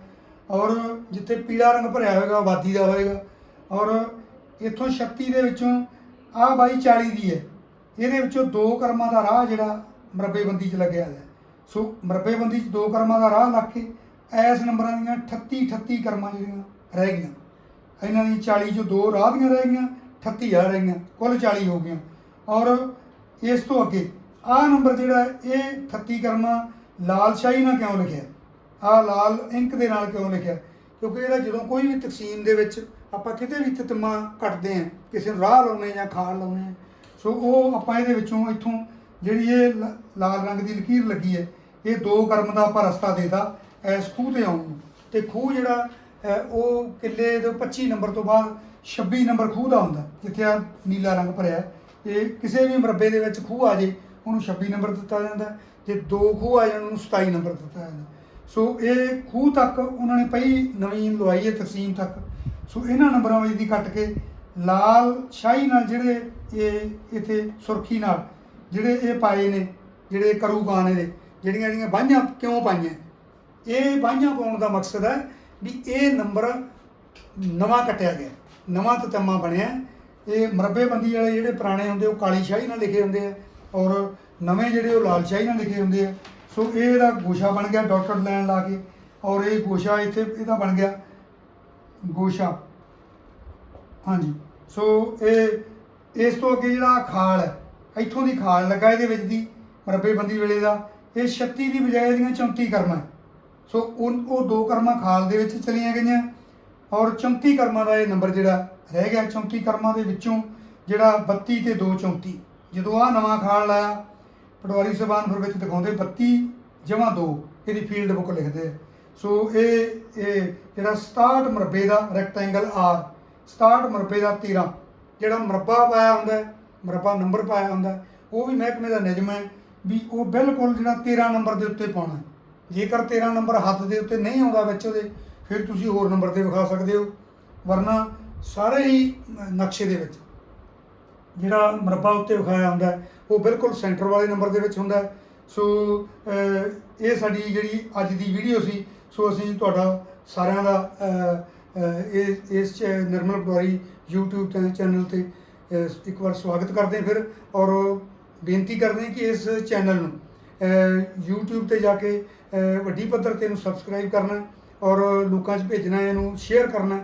S1: ਔਰ ਜਿੱਥੇ ਪੀਲਾ ਰੰਗ ਭਰਿਆ ਹੋਏਗਾ ਆਬਾਦੀ ਦਾ ਹੋਏਗਾ। ਔਰ ਇੱਥੋਂ 36 ਦੇ ਵਿੱਚੋਂ ਆਹ ਬਾਈ 40 ਦੀ ਹੈ। ਇਹਦੇ ਵਿੱਚੋਂ ਦੋ ਕਰਮਾਂ ਦਾ ਰਾਹ ਜਿਹੜਾ ਮਰਬੇਬੰਦੀ 'ਚ ਲੱਗਿਆ ਹੋਇਆ ਹੈ। ਸੋ ਮਰਬੇਬੰਦੀ 'ਚ ਦੋ ਕਰਮਾਂ ਦਾ ਰਾਹ ਲੱਗ ਕੇ ਐਸ ਨੰਬਰਾਂ ਦੀਆਂ 38 38 ਕਰਮਾਂ ਜਿਹੜੀਆਂ ਰਹਿ ਗਈਆਂ। ਇਹਨਾਂ ਦੀ 40 ਚੋਂ ਦੋ ਰਾਹ ਦੀਆਂ ਰਹਿ ਗਈਆਂ 38 ਆ ਰਹਿ ਗਈਆਂ ਕੁੱਲ 40 ਹੋ ਗਈਆਂ। ਔਰ ਇਸ ਤੋਂ ਅੱਗੇ ਆਹ ਨੰਬਰ ਜਿਹੜਾ ਇਹ 38 ਕਰਮਾਂ ਲਾਲ ਸ਼ਾਹੀ ਨਾਲ ਕਿਉਂ ਲਿਖਿਆ? ਆਹ ਲਾਲ ਇੰਕ ਦੇ ਨਾਲ ਕਿਉਂ ਲਿਖਿਆ? ਕਿਉਂਕਿ ਇਹਦਾ ਜਦੋਂ ਕੋਈ ਵੀ ਤਕਸੀਮ ਦੇ ਵਿੱਚ ਆਪਾਂ ਕਿਤੇ ਵੀ ਤਤਮਾ ਕੱਟਦੇ ਆ ਕਿਸੇ ਨੂੰ ਰਾਹ ਲਾਉਨੇ ਜਾਂ ਖਾਲ ਲਾਉਨੇ ਆ ਸੋ ਉਹ ਆਪਾਂ ਇਹਦੇ ਵਿੱਚੋਂ ਇੱਥੋਂ ਜਿਹੜੀ ਇਹ ਲ- ਲਾਲ ਰੰਗ ਦੀ ਲਕੀਰ ਲੱਗੀ ਹੈ ਇਹ ਦੋ ਕਰਮ ਦਾ ਆਪਾਂ ਰਸਤਾ ਦੇਦਾ ਇਸ ਖੂਹ ਤੇ ਆਉਣ ਨੂੰ। ਤੇ ਖੂਹ ਜਿਹੜਾ ਹੈ, ਉਹ ਕਿੱਲੇ ਦੇ 25 ਨੰਬਰ ਤੋਂ ਬਾਅਦ 26 ਨੰਬਰ ਖੂਹ ਦਾ ਹੁੰਦਾ ਜਿੱਥੇ ਆ ਨੀਲਾ ਰੰਗ ਭਰਿਆ ਇਹ ਕਿਸੇ ਵੀ ਮਰਬੇ ਦੇ ਵਿੱਚ ਖੂਹ ਆ ਜੇ ਉਹਨੂੰ 26 ਨੰਬਰ ਦਿੱਤਾ ਜਾਂਦਾ ਜੇ ਦੋ ਖੂਹ ਆ ਜਾਣ ਉਹਨੂੰ 27 ਨੰਬਰ ਦਿੱਤਾ ਜਾਂਦਾ ਸੋ ਇਹ ਖੂਹ ਤੱਕ ਉਹਨਾਂ ਨੇ ਪਈ ਨਵੀਂ ਲਵਾਈ ਹੈ ਤਕਸੀਮ ਤੱਕ। ਸੋ ਇਹਨਾਂ ਨੰਬਰਾਂ ਵਿੱਚ ਦੀ ਕੱਟ ਕੇ ਲਾਲ ਸ਼ਾਹੀ ਨਾਲ ਜਿਹੜੇ ਇਹ ਇੱਥੇ ਸੁਰਖੀ ਨਾਲ ਜਿਹੜੇ ਇਹ ਪਾਏ ਨੇ, ਜਿਹੜੇ ਕਰੂ ਗਾਣੇ ਦੇ ਜਿਹੜੀਆਂ ਜਿਹੜੀਆਂ ਬਾਝਾਂ ਕਿਉਂ ਪਾਈਆਂ? ਇਹ ਬਾਝਾਂ ਪਾਉਣ ਦਾ ਮਕਸਦ ਹੈ ਵੀ ਇਹ ਨੰਬਰ ਨਵਾਂ ਕੱਟਿਆ ਗਿਆ, ਨਵਾਂ ਤਤਮਾ ਬਣਿਆ। ਇਹ ਮਰਬੇਬੰਦੀ ਵਾਲੇ ਜਿਹੜੇ ਪੁਰਾਣੇ ਹੁੰਦੇ ਉਹ ਕਾਲੀ ਸ਼ਾਹੀ ਨਾਲ ਲਿਖੇ ਹੁੰਦੇ ਆ ਔਰ ਨਵੇਂ ਜਿਹੜੇ ਉਹ ਲਾਲ ਸ਼ਾਹੀ ਨਾਲ ਲਿਖੇ ਹੁੰਦੇ ਆ। ਸੋ ਇਹ ਇਹਦਾ ਗੋਸ਼ਾ ਬਣ ਗਿਆ ਡਾਕਟਰ ਲੈਣ ਲਾ ਕੇ ਔਰ ਇਹ ਗੋਸ਼ਾ ਇੱਥੇ ਇਹਦਾ ਬਣ ਗਿਆ। ਗੋਸ਼ਾ। ਹਾਂਜੀ। ਸੋ ਇਹ, ਇਸ ਤੋਂ ਅੱਗੇ ਜਿਹੜਾ ਖਾਲ ਹੈ, ਇੱਥੋਂ ਦੀ ਖਾਲ ਲੱਗਾ ਇਹਦੇ ਵਿੱਚ ਦੀ ਮਰਬੇਬੰਦੀ ਵੇਲੇ ਦਾ। ਇਹ 36 ਦੀ ਬਜਾਏ ਦੀਆਂ 34 ਕਰਮਾਂ ਸੋ ਉਹ ਦੋ ਕਰਮਾਂ ਖਾਲ ਦੇ ਵਿੱਚ ਚਲੀਆਂ ਗਈਆਂ। ਔਰ 34 ਕਰਮਾਂ ਦਾ ਇਹ ਨੰਬਰ ਜਿਹੜਾ ਰਹਿ ਗਿਆ 34 ਕਰਮਾਂ ਦੇ ਵਿੱਚੋਂ ਜਿਹੜਾ 32 ਤੇ 2 34 ਜਦੋਂ ਆ ਨਵਾਂ ਖਾਲ ਲਾਇਆ ਪਟਵਾਰੀ ਸਾਹਿਬਾਨ ਫਿਰ ਵਿੱਚ ਦਿਖਾਉਂਦੇ 32 ਜਮਾ 2 ਇਹਦੀ ਫੀਲਡ ਬੁੱਕ ਲਿਖਦੇ ਆ। ਸੋ ਇਹ ਇਹ ਜਿਹੜਾ 67 ਮਰਬੇ ਦਾ ਰੈਕਟੈਂਗਲ ਆਰ 67 ਮਰਬੇ ਦਾ 13 ਜਿਹੜਾ ਮਰਬਾ ਪਾਇਆ ਹੁੰਦਾ ਹੈ, ਮਰਬਾ ਨੰਬਰ ਪਾਇਆ ਹੁੰਦਾ ਉਹ ਵੀ ਮਹਿਕਮੇ ਦਾ ਨਿਯਮ ਹੈ ਵੀ ਉਹ ਬਿਲਕੁਲ ਜਿਹੜਾ 13 ਨੰਬਰ ਦੇ ਉੱਤੇ ਪਾਉਣਾ ਜੇਕਰ 13 ਨੰਬਰ ਹੱਥ ਦੇ ਉੱਤੇ ਨਹੀਂ ਆਉਂਦਾ ਵਿੱਚ ਉਹਦੇ ਫਿਰ ਤੁਸੀਂ ਹੋਰ ਨੰਬਰ ਤੇ ਵਿਖਾ ਸਕਦੇ ਹੋ ਵਰਨਾ ਸਾਰੇ ਹੀ ਨਕਸ਼ੇ ਦੇ ਵਿੱਚ ਜਿਹੜਾ ਮਰਬਾ ਉੱਤੇ ਵਿਖਾਇਆ ਹੁੰਦਾ ਉਹ ਬਿਲਕੁਲ ਸੈਂਟਰ ਵਾਲੇ ਨੰਬਰ ਦੇ ਵਿੱਚ ਹੁੰਦਾ ਸੋ ਇਹ ਸਾਡੀ ਜਿਹੜੀ ਅੱਜ ਦੀ ਵੀਡੀਓ ਸੀ ਸੋ ਅਸੀਂ ਤੁਹਾਡਾ ਸਾਰਿਆਂ ਦਾ ਅਹ, ਇਹ ਇਸ ਚ ਨਿਰਮਲ ਪਟਵਾਰੀ YouTube ਚੈਨਲ ਤੇ ਇੱਕ ਵਾਰ ਸਵਾਗਤ ਕਰਦੇ ਹਾਂ ਫਿਰ ਔਰ ਬੇਨਤੀ ਕਰਦੇ ਹਾਂ ਕਿ ਇਸ ਚੈਨਲ ਨੂੰ ਅਹ, YouTube ਤੇ ਜਾ ਕੇ ਵੱਡੀ ਪੱਧਰ ਤੇ ਇਹਨੂੰ ਸਬਸਕ੍ਰਾਈਬ ਕਰਨਾ ਔਰ ਲੋਕਾਂ 'ਚ ਭੇਜਣਾ ਇਹਨੂੰ ਸ਼ੇਅਰ ਕਰਨਾ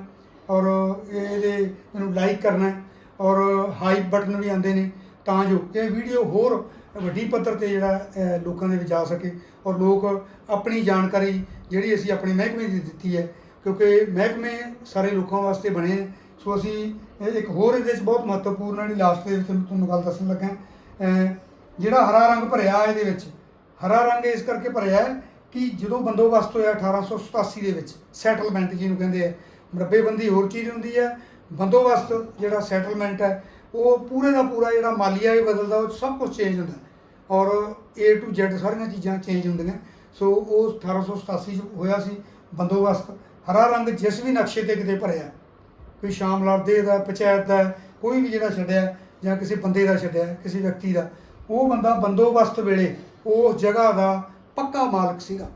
S1: ਔਰ ਇਹਦੇ ਇਹਨੂੰ ਲਾਈਕ ਕਰਨਾ ਔਰ ਹਾਈਪ ਬਟਨ ਵੀ ਆਉਂਦੇ ਨੇ ਤਾਂ ਜੋ ਇਹ ਵੀਡੀਓ ਹੋਰ ਵੱਡੀ ਪੱਧਰ ਤੇ ਜਿਹੜਾ ਲੋਕਾਂ ਦੇ ਵਿੱਚ ਜਾ ਸਕੇ ਔਰ ਲੋਕ ਆਪਣੀ ਜਾਣਕਾਰੀ ਜਿਹੜੀ ਅਸੀਂ ਆਪਣੇ ਮਹਿਕਮੇ ਦੀ ਦਿੱਤੀ ਹੈ, ਕਿਉਂਕਿ ਮਹਿਕਮੇ ਸਾਰੇ ਲੋਕਾਂ ਵਾਸਤੇ ਬਣੇ ਹੈ। ਸੋ ਅਸੀਂ ਇੱਕ ਹੋਰ ਇਹਦੇ ਵਿੱਚ ਬਹੁਤ ਮਹੱਤਵਪੂਰਨ ਜਿਹੜੀ ਲਾਸਟ ਦੇ ਵਿੱਚ ਤੁਹਾਨੂੰ ਗੱਲ ਦੱਸਣ ਲੱਗਾ ਜਿਹੜਾ ਹਰਾ ਰੰਗ ਭਰਿਆ ਇਹਦੇ ਵਿੱਚ। ਹਰਾ ਰੰਗ ਇਸ ਕਰਕੇ ਭਰਿਆ ਹੈ ਕਿ ਜਦੋਂ ਬੰਦੋਬਸਤ ਹੋਇਆ 1887 ਦੇ ਵਿੱਚ ਸੈਟਲਮੈਂਟ ਜਿਹਨੂੰ ਕਹਿੰਦੇ ਆ ਮਰੱਬੇਬੰਦੀ ਹੋਰ ਚੀਜ਼ ਹੁੰਦੀ ਹੈ, ਬੰਦੋਬਸਤ ਜਿਹੜਾ ਸੈਟਲਮੈਂਟ ਹੈ, ਉਹ ਪੂਰੇ ਦਾ ਪੂਰਾ ਜਿਹੜਾ ਮਾਲੀਆ ਹੀ ਬਦਲਦਾ, ਉਹ ਸਭ ਕੁਝ ਚੇਂਜ ਹੁੰਦਾ। ਔਰ A to Z ਸਾਰੀਆਂ ਚੀਜ਼ਾਂ ਚੇਂਜ ਹੁੰਦੀਆਂ। ਸੋ ਉਹ 1887 ਚ ਹੋਇਆ ਸੀ ਬੰਦੋਬਸਤ। ਹਰਾ ਰੰਗ ਜਿਸ ਵੀ ਨਕਸ਼ੇ ਤੇ ਕਿਤੇ ਭਰਿਆ, ਕੋਈ ਸ਼ਾਮ ਲੜਦੇ ਦਾ, ਪੰਚਾਇਤ ਦਾ, ਕੋਈ ਵੀ ਜਿਹੜਾ ਛੱਡਿਆ, ਜਾਂ ਕਿਸੇ ਬੰਦੇ ਦਾ ਛੱਡਿਆ, ਕਿਸੇ ਵਿਅਕਤੀ ਦਾ, ਉਹ ਬੰਦਾ ਬੰਦੋਬਸਤ ਵੇਲੇ ਉਸ ਜਗ੍ਹਾ ਦਾ ਪੱਕਾ ਮਾਲਕ ਸੀਗਾ,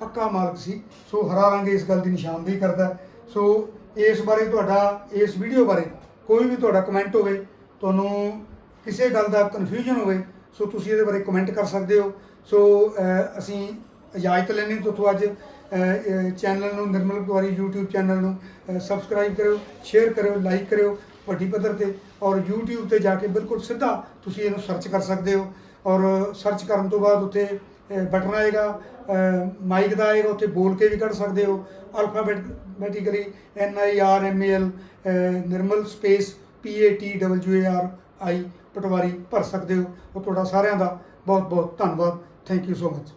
S1: ਪੱਕਾ ਮਾਲਕ ਸੀ। ਸੋ ਹਰਾ ਰੰਗ ਇਸ ਗੱਲ ਦੀ ਨਿਸ਼ਾਨਦੇਹੀ ਕਰਦਾ। ਸੋ ਇਸ ਬਾਰੇ ਤੁਹਾਡਾ, ਇਸ ਵੀਡੀਓ ਬਾਰੇ ਕੋਈ ਵੀ ਤੁਹਾਡਾ ਕਮੈਂਟ ਹੋਵੇ, ਤੁਹਾਨੂੰ ਕਿਸੇ ਗੱਲ ਦਾ ਕਨਫਿਊਜ਼ਨ ਹੋਵੇ, ਸੋ ਤੁਸੀਂ ਇਹਦੇ ਬਾਰੇ ਕਮੈਂਟ ਕਰ ਸਕਦੇ ਹੋ। ਸੋ ਅਸੀਂ ਇਜਾਜ਼ਤ ਲੈਣੀ ਤੁਹਾਡੇ ਅੱਜ ਚੈਨਲ ਨੂੰ, ਨਿਰਮਲ ਪਟਵਾਰੀ YouTube ਚੈਨਲ ਨੂੰ ਸਬਸਕ੍ਰਾਈਬ ਕਰਿਓ ਸ਼ੇਅਰ ਕਰਿਓ ਲਾਈਕ ਕਰਿਓ ਵੱਡੀ ਪੱਧਰ ਤੇ ਔਰ YouTube ਤੇ ਜਾ ਕੇ ਬਿਲਕੁਲ ਸਿੱਧਾ ਤੁਸੀਂ ਇਹਨੂੰ ਸਰਚ ਕਰ ਸਕਦੇ ਹੋ ਔਰ ਸਰਚ ਕਰਨ ਤੋਂ ਬਾਅਦ ਉੱਥੇ ਬਟਨ ਆਏਗਾ ਮਾਈਕ ਦਾ ਆਏਗਾ, ਉੱਥੇ ਬੋਲ ਕੇ ਵੀ ਕੱਢ ਸਕਦੇ ਹੋ alphabetically N I R M A L Nirmal space P A T W A R I Patwari ਭਰ ਸਕਦੇ ਹੋ। ਉਹ ਤੁਹਾਡਾ ਸਾਰਿਆਂ ਦਾ ਬਹੁਤ ਬਹੁਤ ਧੰਨਵਾਦ। Thank you so much